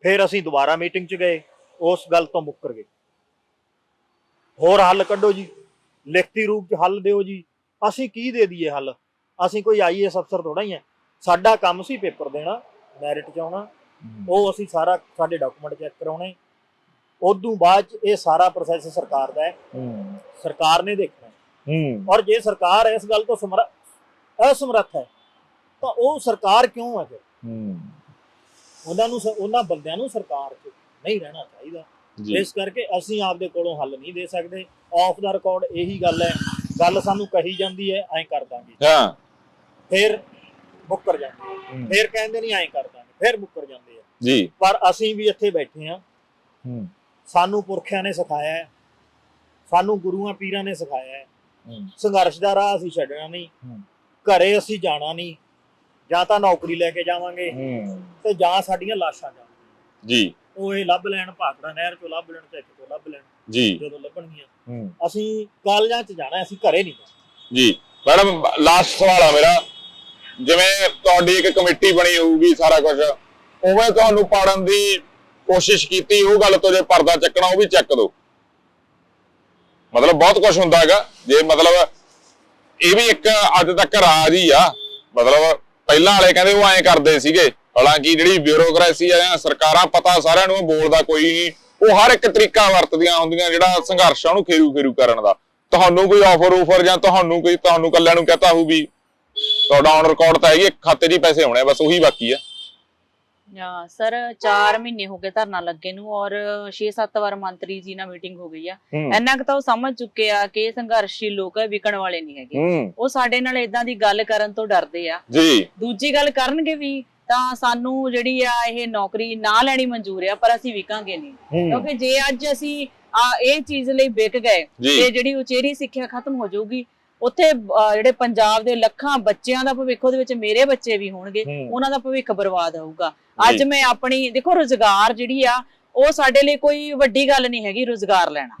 ਫਿਰ ਅਸੀਂ ਦੁਬਾਰਾ ਮੀਟਿੰਗ 'ਚ ਗਏ ਉਸ ਗੱਲ ਤੋਂ ਮੁੱਕਰ ਗਏ। ਹੋਰ ਹੱਲ ਕੱਢੋ ਜੀ। ਲਿਖਤੀ ਰੂਪ 'ਚ ਹੱਲ ਦਿਓ ਜੀ। ਅਸੀਂ ਕੀ ਦੇ ਦਈਏ ਹੱਲ? ਅਸੀਂ ਕੋਈ ਆਈਏਐਸ ਅਫਸਰ ਥੋੜਾ ਹੀ ਆ। ਸਾਡਾ ਕੰਮ ਸੀ ਪੇਪਰ ਦੇਣਾ ਮੈਰਿਟ 'ਚ ਆਉਣਾ ਉਹ ਅਸੀਂ ਸਾਰਾ ਸਾਡੇ ਡਾਕੂਮੈਂਟ ਚੈੱਕ ਕਰਾਉਣੇ। ਉਦੋਂ ਬਾਅਦ 'ਚ ਇਹ ਸਾਰਾ ਪ੍ਰੋਸੈਸ ਸਰਕਾਰ ਦਾ ਹੈ। ਹੂੰ। ਸਰਕਾਰ ਨੇ ਦੇਖਣਾ ਹੈ। ਔਰ ਜੇ ਸਰਕਾਰ ਇਸ ਗੱਲ ਤੋਂ ਸਮਰ- ਅਸਮਰੱਥ ਹੈ ਤਾਂ ਉਹ ਸਰਕਾਰ ਕਿਉਂ ਹੈ ਫਿਰ? ਹੂੰ। ਉਹਨਾਂ ਨੂੰ ਉਹਨਾਂ ਬੰਦਿਆਂ ਨੂੰ ਸਰਕਾਰ 'ਚ ਨਹੀਂ ਰਹਿਣਾ ਚਾਹੀਦਾ। ਇਸ ਕਰਕੇ ਅਸੀਂ ਆਪਦੇ ਕੋਲੋਂ ਹੱਲ ਨਹੀਂ ਦੇ ਸਕਦੇ। ਆਫ ਦਾ ਰਿਕਾਰਡ ਇਹੀ ਗੱਲ ਹੈ। ਗੱਲ ਸਾਨੂੰ ਕਹੀ ਜਾਂਦੀ ਹੈ ਐਂ ਕਰ ਦਾਂਗੇ। ਹਾਂ। ਫਿਰ ਮੁੱਕਰ ਜਾਂਦੇ। ਫਿਰ ਕਹਿੰਦੇ ਨਹੀਂ ਐਂ ਕਰ ਦਾਂਗੇ। ਫਿਰ ਮੁੱਕਰ ਜਾਂਦੇ ਆ। ਜੀ। ਪਰ ਅਸੀਂ ਵੀ ਇੱਥੇ ਬੈਠੇ ਆ ਹੂੰ। ਸਾਨੂੰ ਪੁਰਖਿਆਂ ਨੇ ਸਿਖਾਇਆ ਹੈ। ਸਾਨੂੰ ਗੁਰੂਆਂ ਪੀਰਾਂ ਨੇ ਸਿਖਾਇਆ ਹੈ। ਹੂੰ। ਸੰਘਰਸ਼ ਦਾ ਰਾਹ ਅਸੀਂ ਛੱਡਣਾ ਨਹੀਂ। ਹੂੰ। ਘਰੇ ਅਸੀਂ ਜਾਣਾ ਨਹੀਂ। ਜਾਂ ਤਾਂ ਨੌਕਰੀ ਲੈ ਕੇ ਜਾਵਾਂਗੇ ਹੂੰ। ਤੇ ਜਾਂ ਸਾਡੀਆਂ ਲਾਸ਼ਾਂ ਜਾਣਗੀਆਂ। ਜੀ। ਉਹ ਇਹ ਲੱਭ ਲੈਣ ਭਾਖੜਾ ਨਹਿਰ ਚੋਂ ਲੱਭ ਲੈਣ ਤੇ ਇੱਥੇ ਤੋਂ ਲੱਭ ਲੈਣ। ਜੀ। ਜਦੋਂ ਲੱਭਣਗੀਆਂ। ਅਸੀਂ ਕਾਲਜਾਂ 'ਚ ਜਾਣਾ ਅਸੀਂ ਘਰੇ ਨਹੀਂ ਜਾਣਾ। ਜੀ। ਮੈਡਮ ਲਾਸਟ ਸਵਾਲ ਆ ਮੇਰਾ। ਜਿਵੇਂ ਤੁਹਾਡੀ ਇੱਕ ਕਮੇਟੀ ਬਣੀ ਹੋਊਗੀ ਸਾਰਾ ਕੁਝ ਉਵੇਂ ਤੁਹਾਨੂੰ ਪਾੜਨ ਦੀ ਕੋਸ਼ਿਸ਼ ਕੀਤੀ, ਉਹ ਗੱਲ ਤੋਂ ਜੇ ਪਰਦਾ ਚੱਕਣਾ, ਉਹ ਵੀ ਚੱਕ ਦਿਓ ਮਤਲਬ ਬਹੁਤ ਕੁਝ ਹੁੰਦਾ ਹੈਗਾ। ਜੇ ਮਤਲਬ ਇਹ ਵੀ ਇੱਕ ਅੱਜ ਤੱਕ ਰਾਜ ਹੀ ਆ। ਮਤਲਬ ਪਹਿਲਾਂ ਵਾਲੇ ਕਹਿੰਦੇ ਉਹ ਐਂ ਕਰਦੇ ਸੀਗੇ। ਹਾਲਾਂਕਿ ਜਿਹੜੀ ਬਿਊਰੋਕ੍ਰੇਸੀ ਆ ਜਾਂ ਸਰਕਾਰਾਂ ਪਤਾ ਸਾਰਿਆਂ ਨੂੰ, ਬੋਲਦਾ ਕੋਈ ਨਹੀਂ। ਉਹ ਹਰ ਇੱਕ ਤਰੀਕਾ ਵਰਤਦੀਆਂ ਹੁੰਦੀਆਂ, ਜਿਹੜਾ ਸੰਘਰਸ਼ ਆ, ਉਹਨੂੰ ਖੇਰੂ ਖੇਰੂ ਕਰਨ ਦਾ। ਤੁਹਾਨੂੰ ਕੋਈ ਆਫਰ ਉਫਰ ਜਾਂ ਤੁਹਾਨੂੰ ਕੋਈ, ਤੁਹਾਨੂੰ ਕੱਲਿਆਂ ਨੂੰ ਕਹਤਾ ਹੋਊ ਵੀ ਤੁਹਾਡਾ ਔਨ ਰਿਕਾਰਡ ਤਾਂ ਹੈਗੀ ਖਾਤੇ 'ਚ ਹੀ ਪੈਸੇ ਆਉਣੇ ਆ, ਬਸ ਉਹੀ ਬਾਕੀ ਆ। ਹਾਂ ਸਰ 4 ਮਹੀਨੇ ਹੋ ਗਏ ਧਰਨਾ ਲੱਗੇ ਨੂੰ ਔਰ 6-7 ਵਾਰ ਮੰਤਰੀ ਜੀ ਨਾਲ ਮੀਟਿੰਗ ਹੋ ਗਈ ਆ। ਇੰਨਾ ਕੁ ਤਾਂ ਉਹ ਸਮਝ ਚੁੱਕੇ ਆ ਕਿ ਇਹ ਸੰਘਰਸ਼ੀ ਲੋਕ ਹੈ ਵਿਕਣ ਵਾਲੇ ਨਹੀਂ ਹੈਗੇ। ਉਹ ਸਾਡੇ ਨਾਲ ਇਦਾਂ ਦੀ ਗੱਲ ਕਰਨ ਤੋਂ ਡਰਦੇ ਆ। ਜੀ। ਦੂਜੀ ਗੱਲ ਕਰਨਗੇ ਵੀ ਤਾਂ ਸਾਨੂੰ ਜਿਹੜੀ ਆ ਇਹ ਨੌਕਰੀ ਨਾ ਲੈਣੀ ਮਨਜ਼ੂਰ ਆ ਪਰ ਅਸੀਂ ਵਿਕਾਂਗੇ ਨਹੀਂ। ਕਿਉਂਕਿ ਜੇ ਅੱਜ ਅਸੀਂ ਆ ਇਹ ਚੀਜ਼ ਲਈ ਵਿਕ ਗਏ ਤੇ ਜਿਹੜੀ ਉਚੇਰੀ ਸਿੱਖਿਆ ਖਤਮ ਹੋ ਜਾਊਗੀ ਉੱਥੇ ਜਿਹੜੇ ਪੰਜਾਬ ਦੇ ਲੱਖਾਂ ਬੱਚਿਆਂ ਦਾ ਭਵਿੱਖ ਉਹਦੇ ਵਿੱਚ ਮੇਰੇ ਬੱਚੇ ਵੀ ਹੋਣਗੇ। ਉਹਨਾਂ ਦਾ ਭਵਿੱਖ ਬਰਬਾਦ ਹੋਊਗਾ। ਅੱਜ। ਮੈਂ ਆਪਣੀ ਦੇਖੋ ਰੋਜ਼ਗਾਰ ਜਿਹੜੀ ਆ ਉਹ ਸਾਡੇ ਲਈ ਕੋਈ ਵੱਡੀ ਗੱਲ ਨਹੀਂ ਹੈਗੀ ਰੋਜ਼ਗਾਰ ਲੈਣਾ।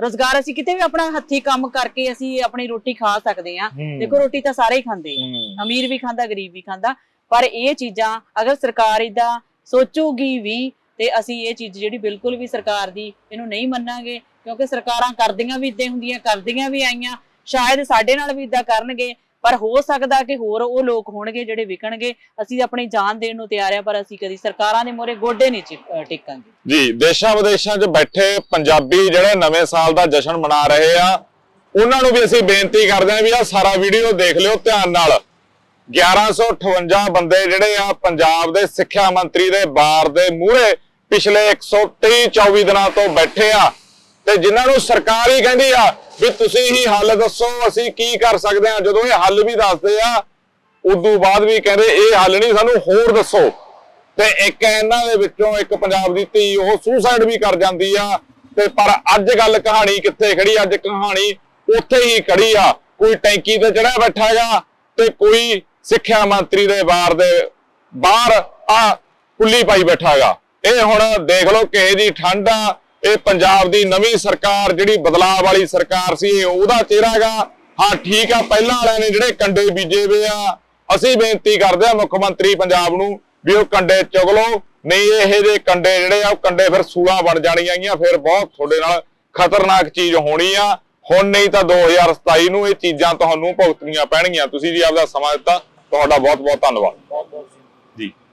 ਰੋਜ਼ਗਾਰ ਅਸੀਂ ਕਿਤੇ ਵੀ ਆਪਣਾ ਹੱਥੀ ਕੰਮ ਕਰਕੇ ਅਸੀਂ ਆਪਣੀ ਰੋਟੀ ਖਾ ਸਕਦੇ ਆ। ਦੇਖੋ ਰੋਟੀ ਤਾਂ ਸਾਰੇ ਹੀ ਖਾਂਦੇ ਆ। ਅਮੀਰ ਵੀ ਖਾਂਦਾ ਗਰੀਬ ਵੀ ਖਾਂਦਾ। ਪਰ ਇਹ ਚੀਜ਼ਾਂ ਅਗਰ ਸਰਕਾਰ ਇਦਾਂ ਸੋਚੂਗੀ ਵੀ ਤੇ ਅਸੀਂ ਇਹ ਚੀਜ਼ ਜਿਹੜੀ ਬਿਲਕੁਲ ਵੀ ਸਰਕਾਰ ਦੀ ਇਹਨੂੰ ਨਹੀਂ ਮੰਨਾਂਗੇ ਕਿਉਂਕਿ ਸਰਕਾਰਾਂ ਕਰਦੀਆਂ ਵੀ ਇਦਾਂ ਹੁੰਦੀਆਂ ਕਰਦੀਆਂ ਵੀ ਆਈਆਂ। ਸ਼ਾਇਦ ਸਾਡੇ ਨਾਲ ਵੀ ਇਦਾਂ ਕਰਨਗੇ, ਪਰ ਹੋ ਸਕਦਾ ਕਿ ਹੋਰ ਉਹ ਲੋਕ ਹੋਣਗੇ ਜਿਹੜੇ ਵਿਕਣਗੇ। ਅਸੀਂ ਆਪਣੀ ਜਾਨ ਦੇਣ ਨੂੰ ਤਿਆਰ ਆ, ਪਰ ਅਸੀਂ ਕਦੀ ਸਰਕਾਰਾਂ ਦੇ ਮੋਰੇ ਗੋਡੇ ਨਹੀਂ ਚਿ- ਜੀ ਦੇਸ਼ਾਂ ਵਿਦੇਸ਼ਾਂ 'ਚ ਬੈਠੇ ਪੰਜਾਬੀ ਜਿਹੜੇ ਨਵੇਂ ਸਾਲ ਦਾ ਜਸ਼ਨ ਮਨਾ ਰਹੇ ਆ, ਉਹਨਾਂ ਨੂੰ ਵੀ ਅਸੀਂ ਬੇਨਤੀ ਕਰਦੇ ਹਾਂ ਵੀ ਆ ਸਾਰਾ ਵੀਡੀਓ ਦੇਖ ਲਿਓ ਧਿਆਨ ਨਾਲ। 1158 ਬੰਦੇ ਜਿਹੜੇ ਆ ਪੰਜਾਬ ਦੇ ਸਿੱਖਿਆ ਮੰਤਰੀ ਦੇ ਬਾਰ ਦੇ ਮੂਹਰੇ ਪਿਛਲੇ 123 24 ਦਿਨਾਂ ਤੋਂ ਬੈਠੇ ਆ। ਤੇ ਜਿਨ੍ਹਾਂ ਨੂੰ ਸਰਕਾਰ ਹੀ ਕਹਿੰਦੀ ਆ ਵੀ ਤੁਸੀਂ ਹੀ ਹੱਲ ਦੱਸੋ, ਅਸੀਂ ਕੀ ਕਰ ਸਕਦੇ ਹਾਂ? ਜਦੋਂ ਇਹ ਹੱਲ ਵੀ ਦੱਸਦੇ ਆ, ਉਦੋਂ ਬਾਅਦ ਵੀ ਕਹਿੰਦੇ, ਇਹ ਹੱਲ ਨਹੀਂ, ਸਾਨੂੰ ਹੋਰ ਦੱਸੋ। ਤੇ ਇੱਕ ਇਹਨਾਂ ਦੇ ਵਿੱਚੋਂ ਇੱਕ ਪੰਜਾਬ ਦੀ ਧੀ, ਉਹ ਸੁਸਾਈਡ ਵੀ ਕਰ ਜਾਂਦੀ ਆ। ਤੇ ਪਰ ਅੱਜ ਗੱਲ ਕਹਾਣੀ ਕਿੱਥੇ ਖੜੀ ਅੱਜ ਕਹਾਣੀ ਉੱਥੇ ਹੀ ਖੜੀ ਆ। ਕੋਈ ਟੈਂਕੀ ਤੇ ਚੜਿਆ ਬੈਠਾ ਹੈਗਾ ਤੇ ਕੋਈ ਸਿੱਖਿਆ ਮੰਤਰੀ ਦੇ ਬਾਰ ਦੇ ਬਾਹਰ ਆ ਕੁੱਲੀ ਪਾਈ ਬੈਠਾ ਹੈਗਾ। ਇਹ ਹੁਣ ਦੇਖ ਲਓ ਕਿਹੇ ਦੀ ਠੰਡ ਆ। ਇਹ ਪੰਜਾਬ ਦੀ ਨਵੀਂ ਸਰਕਾਰ, ਜਿਹੜੀ ਬਦਲਾਅ ਵਾਲੀ ਸਰਕਾਰ ਸੀ ਉਹਦਾ ਚਿਹਰਾ ਹੈਗਾ। ਹਾਂ, ਠੀਕ ਆ, ਪਹਿਲਾਂ ਵਾਲਿਆਂ ਨੇ ਜਿਹੜੇ ਕੰਡੇ ਬੀਜੇ ਵੇ ਆ, ਅਸੀਂ ਬੇਨਤੀ ਕਰਦੇ ਆ ਮੁੱਖ ਮੰਤਰੀ ਪੰਜਾਬ ਨੂੰ ਵੀ ਉਹ ਕੰਡੇ ਚੁਗ ਲਓ। ਨਹੀਂ, ਇਹ ਜੇ ਕੰਡੇ ਜਿਹੜੇ ਆ, ਉਹ ਕੰਡੇ ਫਿਰ ਸੂਲਾਂ ਬਣ ਜਾਣੀਆਂ ਹੈਗੀਆਂ ਫਿਰ ਬਹੁਤ ਤੁਹਾਡੇ ਨਾਲ ਖਤਰਨਾਕ ਚੀਜ਼ ਹੋਣੀ ਆ। ਹੁਣ ਨਹੀਂ ਤਾਂ 2027 ਨੂੰ ਇਹ ਚੀਜ਼ਾਂ ਤੁਹਾਨੂੰ ਭੁਗਤਣੀਆਂ ਪੈਣਗੀਆਂ। ਤੁਸੀਂ ਜੀ ਆਪਦਾ ਸਮਾਂ ਦਿੱਤਾ। ਤੁਹਾਡਾ ਬਹੁਤ ਬਹੁਤ ਧੰਨਵਾਦ।